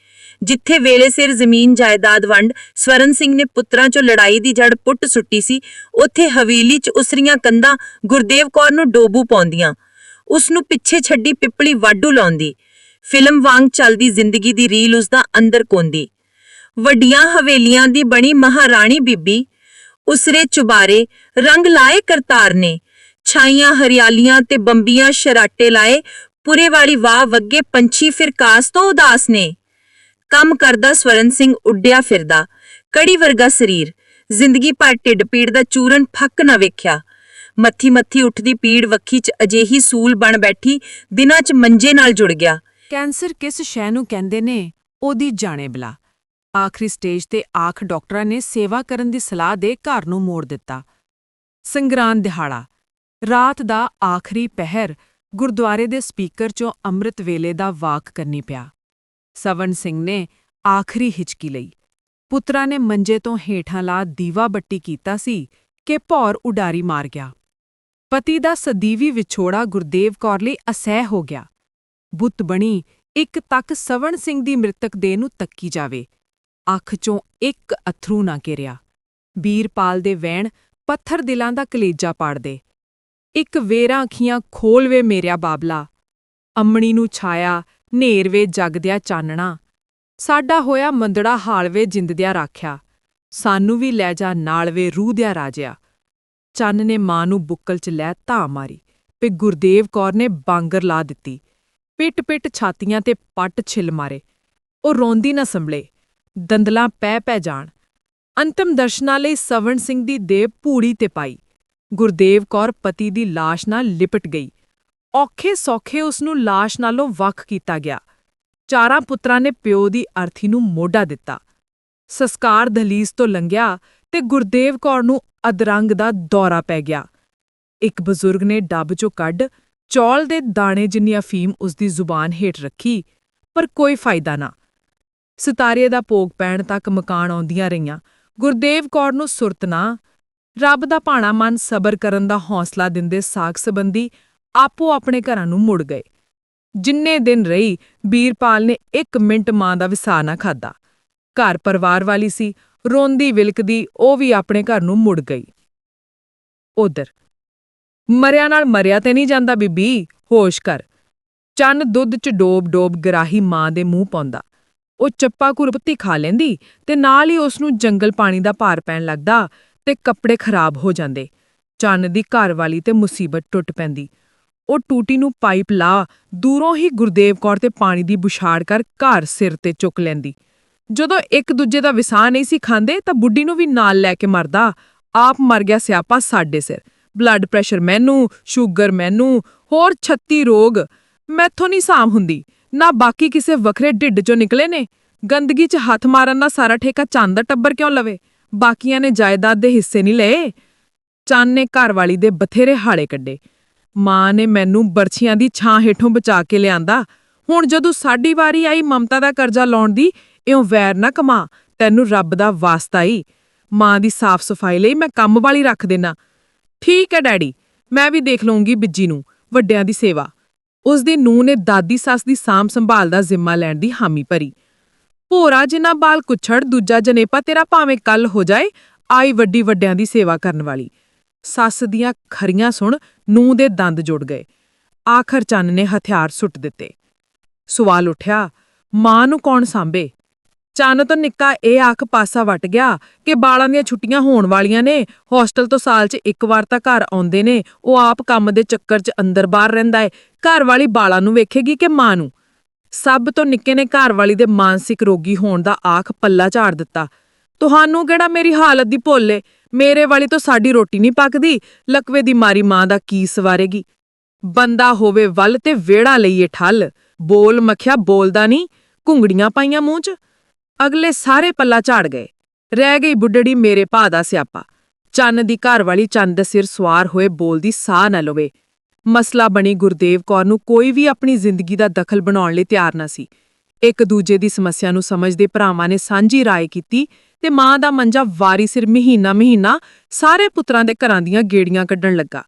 A: ਜਿੱਥੇ ਵੇਲੇ ਸਿਰ ਜ਼ਮੀਨ ਜਾਇਦਾਦ ਵੰਡ, ਸਵਰਨ ਸਿੰਘ ਨੇ ਪੁੱਤਰਾਂ 'ਚੋਂ ਲੜਾਈ ਦੀ ਜੜ ਪੁੱਟ ਸੁੱਟੀ ਸੀ, ਉੱਥੇ ਹਵੇਲੀ 'ਚ ਉਸਰੀਆਂ ਕੰਧਾਂ ਗੁਰਦੇਵ ਕੌਰ ਨੂੰ ਡੋਬੂ ਪਾਉਂਦੀਆਂ। ਉਸ ਨੂੰ ਪਿੱਛੇ ਛੱਡੀ ਪਿੱਪਲੀ ਵਾਢੂ ਲਾਉਂਦੀ। ਫਿਲਮ ਵਾਂਗ ਚੱਲਦੀ ਜ਼ਿੰਦਗੀ ਦੀ ਰੀਲ ਉਸ ਦਾ ਅੰਦਰ ਕੋਂਦੀ। ਵੱਡੀਆਂ ਹਵੇਲੀਆਂ ਦੀ ਬਣੀ ਮਹਾਰਾਣੀ ਬੀਬੀ ਉਸਰੇ ਚੁਬਾਰੇ ਰੰਗ ਲਾਏ ਕਰਤਾਰ ਨੇ, ਛਾਈਆਂ ਹਰਿਆਲੀਆਂ ਤੇ ਬੰਬੀਆਂ ਸ਼ਰਾਟੇ ਲਾਏ, ਪੁਰੇ ਵਾਲੀ ਵਾਹ ਵੱਗੇ ਪੰਛੀ ਫਿਰ ਤੋਂ ਉਦਾਸ ਨੇ। ਕੰਮ ਕਰਦਾ ਸਵਰਨ ਸਿੰਘ ਉੱਡਿਆ ਫਿਰਦਾ, ਕੜੀ ਵਰਗਾ ਸਰੀਰ, ਜ਼ਿੰਦਗੀ ਭਰ ਢਿੱਡ ਪੀੜ ਦਾ ਚੂਰਨ ਫੱਕ ਨਾ ਵੇਖਿਆ। ਮੱਥੀ ਮੱਥੀ ਉੱਠਦੀ ਪੀੜ ਵੱਖੀ 'ਚ ਅਜੇਹੀ ਸੂਲ ਬਣ ਬੈਠੀ ਦਿਨਾਂ 'ਚ ਮੰਜੇ ਨਾਲ ਜੁੜ ਗਿਆ।
C: ਕੈਂਸਰ ਕਿਸ ਸ਼ੈ ਨੂੰ ਕਹਿੰਦੇ ਨੇ, ਉਹਦੀ ਜਾਣੇ ਬਲਾ। ਆਖਰੀ ਸਟੇਜ ਤੇ ਆਖ ਡਾਕਟਰਾਂ ਨੇ ਸੇਵਾ ਕਰਨ ਦੀ ਸਲਾਹ ਦੇ ਘਰ ਨੂੰ ਮੋੜ ਦਿੱਤਾ। ਸੰਗਰਾਂਦ ਦਿਹਾੜਾ। ਰਾਤ ਦਾ ਆਖਰੀ ਪਹਿਰ ਗੁਰਦੁਆਰੇ ਦੇ ਸਪੀਕਰ 'ਚੋਂ ਅੰਮ੍ਰਿਤ ਵੇਲੇ ਦਾ ਵਾਕ ਕਰਨੀ ਪਿਆ। ਸਵਨ ਸਿੰਘ ਨੇ ਆਖਰੀ ਹਿਚਕੀ ਲਈ। ਪੁੱਤਰਾ ਨੇ ਮੰਜੇ ਤੋਂ ਹੇਠਾਂ ਲਾ ਦੀਵਾ ਬੱਟੀ ਕੀਤਾ ਸੀ ਕਿ ਭੌਰ ਉਡਾਰੀ ਮਾਰ ਗਿਆ। ਪਤੀ ਦਾ ਸਦੀਵੀ ਵਿਛੋੜਾ ਗੁਰਦੇਵ ਕੌਰ ਲਈ ਅਸਹਿ ਹੋ ਗਿਆ। ਬੁੱਤ ਬਣੀ, ਇੱਕ ਤੱਕ ਸਵਣ ਸਿੰਘ ਦੀ ਮ੍ਰਿਤਕ ਦੇਹ ਨੂੰ ਤੱਕੀ ਜਾਵੇ। ਅੱਖ ਚੋਂ ਇੱਕ ਅਥਰੂ ਨਾ ਕਿਰਿਆ ਬੀਰਪਾਲ ਦੇ ਵੈਣ ਪੱਥਰ ਦਿਲਾਂ ਦਾ ਕਲੇਜਾ ਪਾੜਦੇ। ਇੱਕ ਵੇਰਾਂ ਅੱਖੀਆਂ ਖੋਲ ਵੇ ਮੇਰਿਆ ਬਾਬਲਾ। ਅੰਮਣੀ ਨੂੰ ਛਾਇਆ ਨੇਰਵੇ ਜਗਦਿਆ ਚਾਨਣਾ। ਸਾਡਾ ਹੋਇਆ ਮੰਦੜਾ ਹਾਲ ਵੇ ਜਿੰਦਦਿਆ ਰਾਖਿਆ। ਸਾਨੂੰ ਵੀ ਲੈ ਜਾ ਨਾਲ ਵੇ ਰੂਹ ਦਿਆ ਰਾਜਿਆ। ਚੰਨ ਨੇ ਮਾਂ ਨੂੰ ਬੁੱਕਲ 'ਚ ਲੈ ਧਾ ਮਾਰੀ। ਤੇ ਗੁਰਦੇਵ ਕੌਰ ਨੇ ਬਾਂਗਰ ਲਾ ਦਿੱਤੀ। ਪਿੱਟ-ਪਿੱਟ ਛਾਤੀਆਂ ਤੇ ਪੱਟ ਛਿਲ ਮਾਰੇ। ਉਹ ਰੋਂਦੀ ਨਾ ਸੰਭਲੇ। ਦੰਦਲਾਂ ਪੈ ਪੈ ਜਾਣ। ਅੰਤਮ ਦਰਸ਼ਨਾਂ ਲਈ ਸਵਰਨ ਸਿੰਘ ਦੀ ਦੇਹ ਭੂੜੀ ਤੇ ਪਾਈ। ਗੁਰਦੇਵ ਕੌਰ ਪਤੀ ਦੀ ਲਾਸ਼ ਨਾਲ ਲਿਪਟ ਗਈ। ਔਖੇ ਸੌਖੇ ਉਸ ਨੂੰ ਲਾਸ਼ ਨਾਲੋਂ ਵੱਖ ਕੀਤਾ ਗਿਆ। ਚਾਰਾਂ ਪੁੱਤਰਾਂ ਨੇ ਪਿਓ ਦੀ ਅਰਥੀ ਨੂੰ ਮੋਢਾ ਦਿੱਤਾ। ਸੰਸਕਾਰ ਦਲੀਸ ਤੋਂ ਲੰਘਿਆ ਤੇ ਗੁਰਦੇਵ ਕੌਰ ਨੂੰ ਅਦਰੰਗ ਦਾ ਦੌਰਾ ਪੈ ਗਿਆ। ਇੱਕ ਬਜ਼ੁਰਗ ਨੇ ਡੱਬ ਚੋਂ ਕੱਢ ਚੌਲ ਦੇ ਦਾਣੇ ਜਿੰਨੀ ਅਫੀਮ ਉਸ ਦੀ ਜ਼ੁਬਾਨ ਹੇਠ ਰੱਖੀ, ਪਰ ਕੋਈ ਫਾਇਦਾ ਨਾ। ਸਿਤਾਰੇ ਦਾ ਭੋਗ ਪੈਣ ਤੱਕ ਮਕਾਨ ਆਉਂਦੀਆਂ ਰਹੀਆਂ। ਗੁਰਦੇਵ ਕੌਰ ਨੂੰ ਸੁਰਤਨਾ ਰੱਬ ਦਾ ਭਾਣਾ ਮਨ ਸਬਰ ਕਰਨ ਦਾ ਹੌਸਲਾ ਦਿੰਦੇ ਸਾਖ ਸੰਬੰਧੀ ਆਪੋ ਆਪਣੇ ਘਰਾਂ ਨੂੰ ਮੁੜ ਗਏ। ਜਿੰਨੇ ਦਿਨ ਰਹੀ, ਬੀਰਪਾਲ ਨੇ ਇੱਕ ਮਿੰਟ ਮਾਂ ਦਾ ਵਿਸਾਰ ਨਾ ਖਾਦਾ ਘਰ ਪਰਿਵਾਰ ਵਾਲੀ ਸੀ, ਰੋਂਦੀ ਵਿਲਕਦੀ ਉਹ ਵੀ ਆਪਣੇ ਘਰ ਨੂੰ ਮੁੜ ਗਈ। ਉਧਰ, ਮਰਿਆ ਨਾਲ ਮਰਿਆ ਤੇ ਨਹੀਂ ਜਾਂਦਾ ਬੀਬੀ, ਹੋਸ਼ ਕਰ। ਚੰਨ ਦੁੱਧ ਚ ਡੋਬ ਡੋਬ ਗਰਾਹੀ ਮਾਂ ਦੇ ਮੂੰਹ ਪਾਉਂਦਾ। ਉਹ ਚੱਪਾ ਕੁਰਪਤੀ ਖਾ ਲੈਂਦੀ ਤੇ ਨਾਲ ਹੀ ਉਸ ਨੂੰ ਜੰਗਲ ਪਾਣੀ ਦਾ ਭਾਰ ਪੈਣ ਲੱਗਦਾ ਤੇ ਕੱਪੜੇ ਖਰਾਬ ਹੋ ਜਾਂਦੇ। ਚੰਨ ਦੀ ਘਰਵਾਲੀ ਤੇ ਮੁਸੀਬਤ ਟੁੱਟ ਪੈਂਦੀ। ਉਹ ਟੂਟੀ ਨੂੰ ਪਾਈਪ ਲਾ ਦੂਰੋਂ ਹੀ ਗੁਰਦੇਵ ਕੌਰ ਤੇ ਪਾਣੀ ਦੀ ਬੁਛਾੜ ਕਰ ਘਰ ਸਿਰ ਤੇ ਚੁੱਕ ਲੈਂਦੀ। ਜਦੋਂ ਇੱਕ ਦੂਜੇ ਦਾ ਵਿਸਾਹ ਨਹੀਂ ਸੀ ਖਾਂਦੇ ਤਾਂ ਬੁੱਢੀ ਨੂੰ ਵੀ ਨਾਲ ਲੈ ਕੇ ਮਰਦਾ। ਆਪ ਮਰ ਗਿਆ ਸਿਆਪਾ ਸਾਡੇ ਸਿਰ। ਬਲੱਡ ਪ੍ਰੈਸ਼ਰ ਮੈਨੂੰ, ਸ਼ੂਗਰ ਮੈਨੂੰ, ਹੋਰ 36 ਰੋਗ। ਮੈਥੋਂ ਨਹੀਂ ਸਾਮ ਹੁੰਦੀ। ਨਾ ਬਾਕੀ ਕਿਸੇ ਵੱਖਰੇ ਢਿੱਡ ਚੋਂ ਨਿਕਲੇ ਨੇ? ਗੰਦਗੀ 'ਚ ਹੱਥ ਮਾਰਨ ਦਾ ਸਾਰਾ ਠੇਕਾ ਚੰਦ ਦਾ ਟੱਬਰ ਕਿਉਂ ਲਵੇ? ਬਾਕੀਆਂ ਨੇ ਜਾਇਦਾਦ ਦੇ ਹਿੱਸੇ ਨਹੀਂ ਲਏ? ਚੰਨ ਨੇ ਘਰਵਾਲੀ ਦੇ ਬਥੇਰੇ ਹਾਲੇ ਕੱਢੇ। ਮਾਂ ਨੇ ਮੈਨੂੰ ਬਰਛੀਆਂ ਦੀ ਛਾਂ ਹੇਠੋਂ ਬਚਾ ਕੇ ਲਿਆਂਦਾ। ਹੁਣ ਜਦੋਂ ਸਾਡੀ ਵਾਰੀ ਆਈ ਮਮਤਾ ਦਾ ਕਰਜ਼ਾ ਲਾਉਣ ਦੀ, ਇਉਂ ਵੈਰ ਨਾ ਕਮਾ। ਤੈਨੂੰ ਰੱਬ ਦਾ ਵਾਸਤਾ ਈ। ਮਾਂ ਦੀ ਸਾਫ਼ ਸਫ਼ਾਈ ਲਈ ਮੈਂ ਕੰਮ ਵਾਲੀ ਰੱਖ ਦੇਣਾ। ਠੀਕ ਹੈ ਡੈਡੀ, ਮੈਂ ਵੀ ਦੇਖ ਲਵਾਂਗੀ ਬਿੱਜੀ ਨੂੰ, ਵੱਡਿਆਂ ਦੀ ਸੇਵਾ। ਉਸ ਦੀ ਨੂੰਹ ਨੇ ਦਾਦੀ ਸੱਸ ਦੀ ਸਾਂਭ ਸੰਭਾਲ ਦਾ ਜ਼ਿੰਮਾ ਲੈਣ ਦੀ ਹਾਮੀ ਭਰੀ। ਭੋਰਾ ਜਿੰਨਾ ਬਾਲ ਕੁੱਛੜ, ਦੂਜਾ ਜਨੇਪਾ ਤੇਰਾ ਭਾਵੇਂ ਕੱਲ ਹੋ ਜਾਏ, ਆਈ ਵੱਡੀ ਵੱਡਿਆਂ ਦੀ ਸੇਵਾ ਕਰਨ ਵਾਲੀ। ਸੱਸ ਦੀਆਂ ਖਰੀਆਂ ਸੁਣ ਨੂੰਹ ਦੇ ਦੰਦ ਜੁੜ ਗਏ। ਆਖਰ ਚੰਨ ਨੇ ਹਥਿਆਰ ਸੁੱਟ ਦਿੱਤੇ। ਸਵਾਲ ਉੱਠਿਆ, ਮਾਂ ਨੂੰ ਕੌਣ ਸਾਂਭੇ? ਅਚਾਨਕ ਤੋਂ ਨਿੱਕਾ ਇਹ ਆਖ ਪਾਸਾ ਵਟ ਗਿਆ ਕਿ ਬਾਲਾਂ ਦੀਆਂ ਛੁੱਟੀਆਂ ਹੋਣ ਵਾਲੀਆਂ ਨੇ। ਹੋਸਟਲ ਤੋਂ ਸਾਲ 'ਚ ਇੱਕ ਵਾਰ ਤਾਂ ਘਰ ਆਉਂਦੇ ਨੇ। ਉਹ ਆਪ ਕੰਮ ਦੇ ਚੱਕਰ 'ਚ ਅੰਦਰ ਬਾਹਰ ਰਹਿੰਦਾ ਏ। ਘਰ ਵਾਲੀ ਬਾਲਾਂ ਨੂੰ ਵੇਖੇਗੀ ਕਿ ਮਾਂ ਨੂੰ? ਸਭ ਤੋਂ ਨਿੱਕੇ ਨੇ ਘਰ ਵਾਲੀ ਦੇ ਮਾਨਸਿਕ ਰੋਗੀ ਹੋਣ ਦਾ ਆਖ ਪੱਲਾ ਝਾੜ ਦਿੱਤਾ। ਤੁਹਾਨੂੰ ਕਿਹੜਾ ਮੇਰੀ ਹਾਲਤ ਦੀ ਭੁੱਲ ਏ? ਮੇਰੇ ਵਾਲੀ ਤੋਂ ਸਾਡੀ ਰੋਟੀ ਨਹੀਂ ਪੱਕਦੀ? ਲਕਵੇ ਦੀ ਮਾਰੀ ਮਾਂ ਦਾ ਕੀ ਸਵਾਰੇਗੀ? ਬੰਦਾ ਹੋਵੇ ਵੱਲ ਤੇ ਵਿਹੜਾ ਲਈਏ ਠੱਲ। ਬੋਲ ਮਖਿਆ ਬੋਲਦਾ ਨਹੀਂ। ਘੁੰਗੜੀਆਂ ਪਾਈਆਂ ਮੂੰਹ 'ਚ। ਅਗਲੇ ਸਾਰੇ ਪੱਲਾ ਝਾੜ ਗਏ। ਰਹਿ ਗਈ ਬੁੱਢੜੀ ਮੇਰੇ ਭਾ ਦਾ ਸਿਆਪਾ। ਚੰਨ ਦੀ ਘਰ ਵਾਲੀ ਚੰਨ ਦੇ ਸਿਰ ਸਵਾਰ ਹੋਏ ਬੋਲਦੀ ਸਾਹ ਨਾ ਲਵੇ। ਮਸਲਾ ਬਣੀ ਗੁਰਦੇਵ ਕੌਰ ਨੂੰ ਕੋਈ ਵੀ ਆਪਣੀ ਜ਼ਿੰਦਗੀ ਦਾ ਦਖਲ ਬਣਾਉਣ ਲਈ ਤਿਆਰ ਨਾ ਸੀ। ਇੱਕ ਦੂਜੇ ਦੀ ਸਮੱਸਿਆ ਨੂੰ ਸਮਝਦੇ ਭਰਾਵਾਂ ਨੇ ਸਾਂਝੀ ਰਾਏ ਕੀਤੀ ਤੇ ਮਾਂ ਦਾ ਮੰਜਾ ਵਾਰੀ ਸਿਰ ਮਹੀਨਾ ਮਹੀਨਾ ਸਾਰੇ ਪੁੱਤਰਾਂ ਦੇ ਘਰਾਂ ਦੀਆਂ ਗੇੜੀਆਂ ਕੱਢਣ ਲੱਗਾ।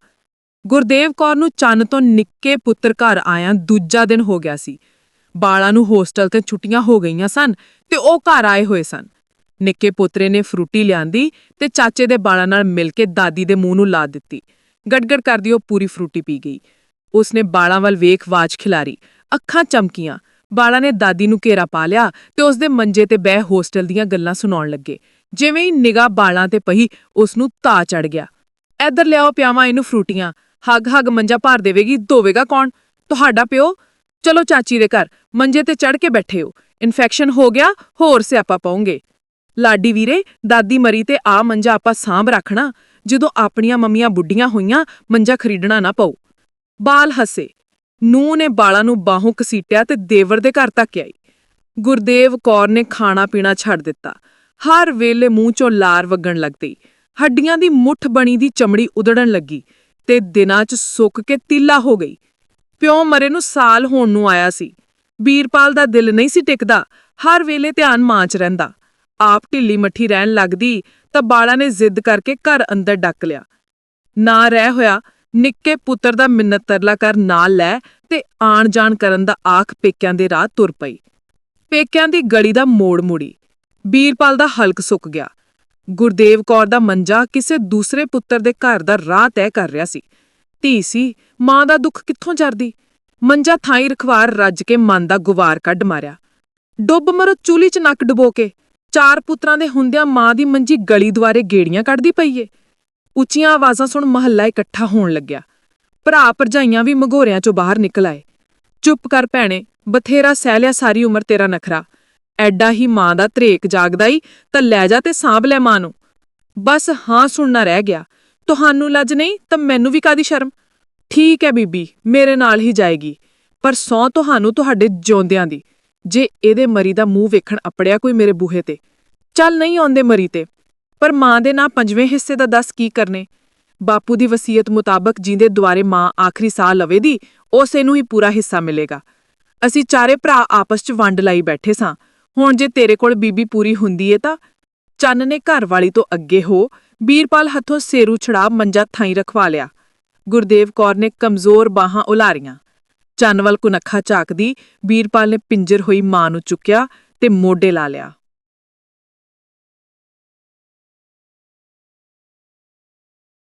C: ਗੁਰਦੇਵ ਕੌਰ ਨੂੰ ਚੰਨ ਤੋਂ ਨਿੱਕੇ ਪੁੱਤਰ ਘਰ ਆਇਆਂ ਦੂਜਾ ਦਿਨ ਹੋ ਗਿਆ ਸੀ। ਬਾਲਾਂ ਨੂੰ ਹੋਸਟਲ ਤੇ ਛੁੱਟੀਆਂ ਹੋ ਗਈਆਂ ਸਨ ਤੇ ਉਹ ਘਰ ਆਏ ਹੋਏ ਸਨ। ਨਿੱਕੇ ਪੁੱਤਰੇ ਨੇ ਫਰੂਟੀ ਲਿਆਂਦੀ ਤੇ ਚਾਚੇ ਦੇ ਬਾਲਾਂ ਨਾਲ ਮਿਲ ਕੇ ਦਾਦੀ ਦੇ ਮੂੰਹ ਨੂੰ ਲਾ ਦਿੱਤੀ। ਗੜਗੜ ਕਰਦੀ ਉਹ ਪੂਰੀ ਫਰੂਟੀ ਪੀ ਗਈ। ਉਸਨੇ ਬਾਲਾਂ ਵੱਲ ਵੇਖ ਵਾਜ ਖਿਲਾਰੀ, ਅੱਖਾਂ ਚਮਕੀਆਂ। ਬਾਲਾਂ ਨੇ ਦਾਦੀ ਨੂੰ ਘੇਰਾ ਪਾ ਲਿਆ ਤੇ ਉਸਦੇ ਮੰਜੇ ਤੇ ਬਹਿ ਹੋਸਟਲ ਦੀਆਂ ਗੱਲਾਂ ਸੁਣਾਉਣ ਲੱਗੇ। ਜਿਵੇਂ ਹੀ ਨਿਗਾਹ ਬਾਲਾਂ ਤੇ ਪਈ ਉਸ ਨੂੰ ਤਾ ਚੜ ਗਿਆ। ਇੱਧਰ ਲਿਆਓ ਪਿਆਵਾਂ ਇਹਨੂੰ ਫਰੂਟੀਆਂ। ਹੱਗ ਹੱਗ ਮੰਜਾ ਭਰ ਦੇਵੇਗੀ, ਧੋਵੇਗਾ ਕੌਣ? ਤੁਹਾਡਾ ਪਿਓ? ਚਲੋ ਚਾਚੀ ਦੇ ਘਰ, ਮੰਜੇ ਤੇ ਚੜ ਕੇ ਬੈਠੇ ਹੋ। ਇਨਫੈਕਸ਼ਨ ਹੋ ਗਿਆ, ਹੋਰ ਸਿਆਪਾ ਪਾਉਂਗੇ। ਲਾਡੀ ਵੀਰੇ, ਦਾਦੀ ਮਰੀ ਤੇ ਆ ਮੰਜਾ ਆਪਾਂ ਸਾਂਭ ਰੱਖਣਾ। ਜਦੋਂ ਆਪਣੀਆਂ ਮੰਮੀਆਂ ਬੁੱਢੀਆਂ ਹੋਈਆਂ, ਮੰਜਾ ਖਰੀਦਣਾ ਨਾ ਪਊ। ਬਾਲ ਹੱਸੇ। ਨੂੰ ਨੇ ਬਾਲਾਂ ਨੂੰ ਬਾਹੋਂ ਕਸੀਟਿਆ ਤੇ ਦੇਵਰ ਦੇ ਘਰ ਤੱਕ ਆਈ। ਗੁਰਦੇਵ ਕੌਰ ਨੇ ਖਾਣਾ ਪੀਣਾ ਛੱਡ ਦਿੱਤਾ। ਹਰ ਵੇਲੇ ਮੂੰਹ ਚੋਂ ਲਾਰ ਵਗਣ ਲੱਗਦੀ ਹੱਡੀਆਂ ਦੀ ਮੁੱਠ ਬਣੀ ਦੀ ਚਮੜੀ ਉਧੜਨ ਲੱਗੀ ਤੇ ਦਿਨਾਂ 'ਚ ਸੁੱਕ ਕੇ ਤੀਲਾ ਹੋ ਗਈ। ਪਿਓ ਮਰੇ ਨੂੰ ਸਾਲ ਹੋਣ ਨੂੰ ਆਇਆ ਸੀ। ਬੀਰਪਾਲ ਦਾ ਦਿਲ ਨਹੀਂ ਸੀ ਟਿਕਦਾ, ਹਰ ਵੇਲੇ ਧਿਆਨ ਮਾਂ 'ਚ ਰਹਿੰਦਾ। ਆਪ ਢਿੱਲੀ ਮੱਠੀ ਰਹਿਣ ਲੱਗਦੀ, ਤਾਂ ਬਾਲਾ ਨੇ ਜ਼ਿੱਦ ਕਰਕੇ ਘਰ ਅੰਦਰ ਡੱਕ ਲਿਆ। ਨਾ ਰਹਿ ਹੋਇਆ, ਨਿੱਕੇ ਪੁੱਤਰ ਦਾ ਮਿੰਨਤ ਤਰਲਾ ਕਰ ਨਾਲ ਲੈ ਤੇ ਆਣ ਜਾਣ ਕਰਨ ਦਾ ਆਖ ਪੇਕਿਆਂ ਦੇ ਰਾਹ ਤੁਰ ਪਈ। ਪੇਕਿਆਂ ਦੀ ਗਲੀ ਦਾ ਮੋੜ ਮੁੜੀ। ਬੀਰਪਾਲ ਦਾ ਹਲਕ ਸੁੱਕ ਗਿਆ। ਗੁਰਦੇਵ ਕੌਰ ਦਾ ਮੰਜਾ ਕਿਸੇ ਦੂਸਰੇ ਪੁੱਤਰ ਦੇ ਘਰ ਦਾ ਰਾਹ ਤੈਅ ਕਰ ਰਿਹਾ ਸੀ। ਧੀ ਸੀ, ਮਾਂ ਦਾ ਦੁੱਖ ਕਿੱਥੋਂ ਜਰਦੀ ਮੰਜਾ ਥਾਈ ਰਖਵਾਰ ਰੱਜ ਕੇ ਮਨ ਦਾ ਗੁਵਾਰ ਕੱਢ ਮਾਰਿਆ। ਡੁੱਬ ਮਰੋ ਚੂਲੀ 'ਚ ਨੱਕ ਡੁਬੋ ਕੇ, ਚਾਰ ਪੁੱਤਰਾਂ ਦੇ ਹੁੰਦਿਆਂ ਮਾਂ ਦੀ ਮੰਜੀ ਗਲੀ ਦੁਆਰੇ ਗੇੜੀਆਂ ਕੱਢਦੀ ਪਈ ਏ। ਉੱਚੀਆਂ ਆਵਾਜ਼ਾਂ ਸੁਣ ਮਹੱਲਾ ਇਕੱਠਾ ਹੋਣ ਲੱਗਿਆ। ਭਰਾ ਭਰਜਾਈਆਂ ਵੀ ਮਗੋਰਿਆਂ 'ਚੋਂ ਬਾਹਰ ਨਿਕਲ ਆਏ। ਚੁੱਪ ਕਰ ਭੈਣੇ, ਬਥੇਰਾ ਸਹਿ ਲਿਆ ਸਾਰੀ ਉਮਰ ਤੇਰਾ ਨਖਰਾ। ਐਡਾ ਹੀ ਮਾਂ ਦਾ ਧਰੇਕ ਜਾਗਦਾ ਈ, ਤਾਂ ਲੈ ਜਾ ਤੇ ਸਾਂਭ ਲੈ ਮਾਂ ਨੂੰ। ਬਸ ਹਾਂ ਸੁਣਨਾ ਰਹਿ ਗਿਆ। ਤੁਹਾਨੂੰ ਲੱਜ ਨਹੀਂ, ਤਾਂ ਮੈਨੂੰ ਵੀ ਕਾਦੀ ਸ਼ਰਮ? ਠੀਕ ਹੈ ਬੀਬੀ, ਮੇਰੇ ਨਾਲ ਹੀ ਜਾਏਗੀ, ਪਰ ਸੌ ਤੁਹਾਨੂੰ ਤੁਹਾਡੇ ਜਿਉਂਦਿਆਂ ਦੀ। ਜੇ ਇਹਦੇ ਮਰੀ ਦਾ ਮੂੰਹ ਵੇਖਣ ਅਪੜਿਆ ਕੋਈ ਮੇਰੇ ਬੂਹੇ ਤੇ। ਚੱਲ ਨਹੀਂ ਆਉਂਦੇ ਮਰੀ ਤੇ, ਪਰ ਮਾਂ ਦੇ ਨਾਂ ਪੰਜਵੇਂ ਹਿੱਸੇ ਦਾ ਦੱਸ ਕੀ ਕਰਨੇ? ਬਾਪੂ ਦੀ ਵਸੀਅਤ ਮੁਤਾਬਕ ਜਿੰਦੇ ਦੁਆਰੇ ਮਾਂ ਆਖਰੀ ਸਾਹ ਲਵੇ ਦੀ ਉਸੇ ਨੂੰ ਹੀ ਪੂਰਾ ਹਿੱਸਾ ਮਿਲੇਗਾ। ਅਸੀਂ ਚਾਰੇ ਭਰਾ ਆਪਸ 'ਚ ਵੰਡ ਲਈ ਬੈਠੇ ਸਾਂ। ਹੁਣ ਜੇ ਤੇਰੇ ਕੋਲ ਬੀਬੀ ਪੂਰੀ ਹੁੰਦੀ ਏ ਤਾਂ, ਚੰਨ ਨੇ ਘਰ ਵਾਲੀ ਤੋਂ ਅੱਗੇ ਹੋ ਬੀਰਪਾਲ ਹੱਥੋਂ ਸੇਰੂ ਛੜਾ ਮੰਜਾ ਥਾਈ ਰਖਵਾ ਲਿਆ। ਗੁਰਦੇਵ ਕੌਰ ਨੇ ਕਮਜ਼ੋਰ ਬਾਹਾਂ ਉਲਾਰੀਆਂ। ਚੰਨ ਵੱਲ ਕੁਨੱਖਾ ਝਾਕਦੀ ਬੀਰਪਾਲ ਨੇ ਪਿੰਜਰ ਹੋਈ ਮਾਂ ਨੂੰ ਚੁੱਕਿਆ ਤੇ ਮੋਢੇ ਲਾ ਲਿਆ।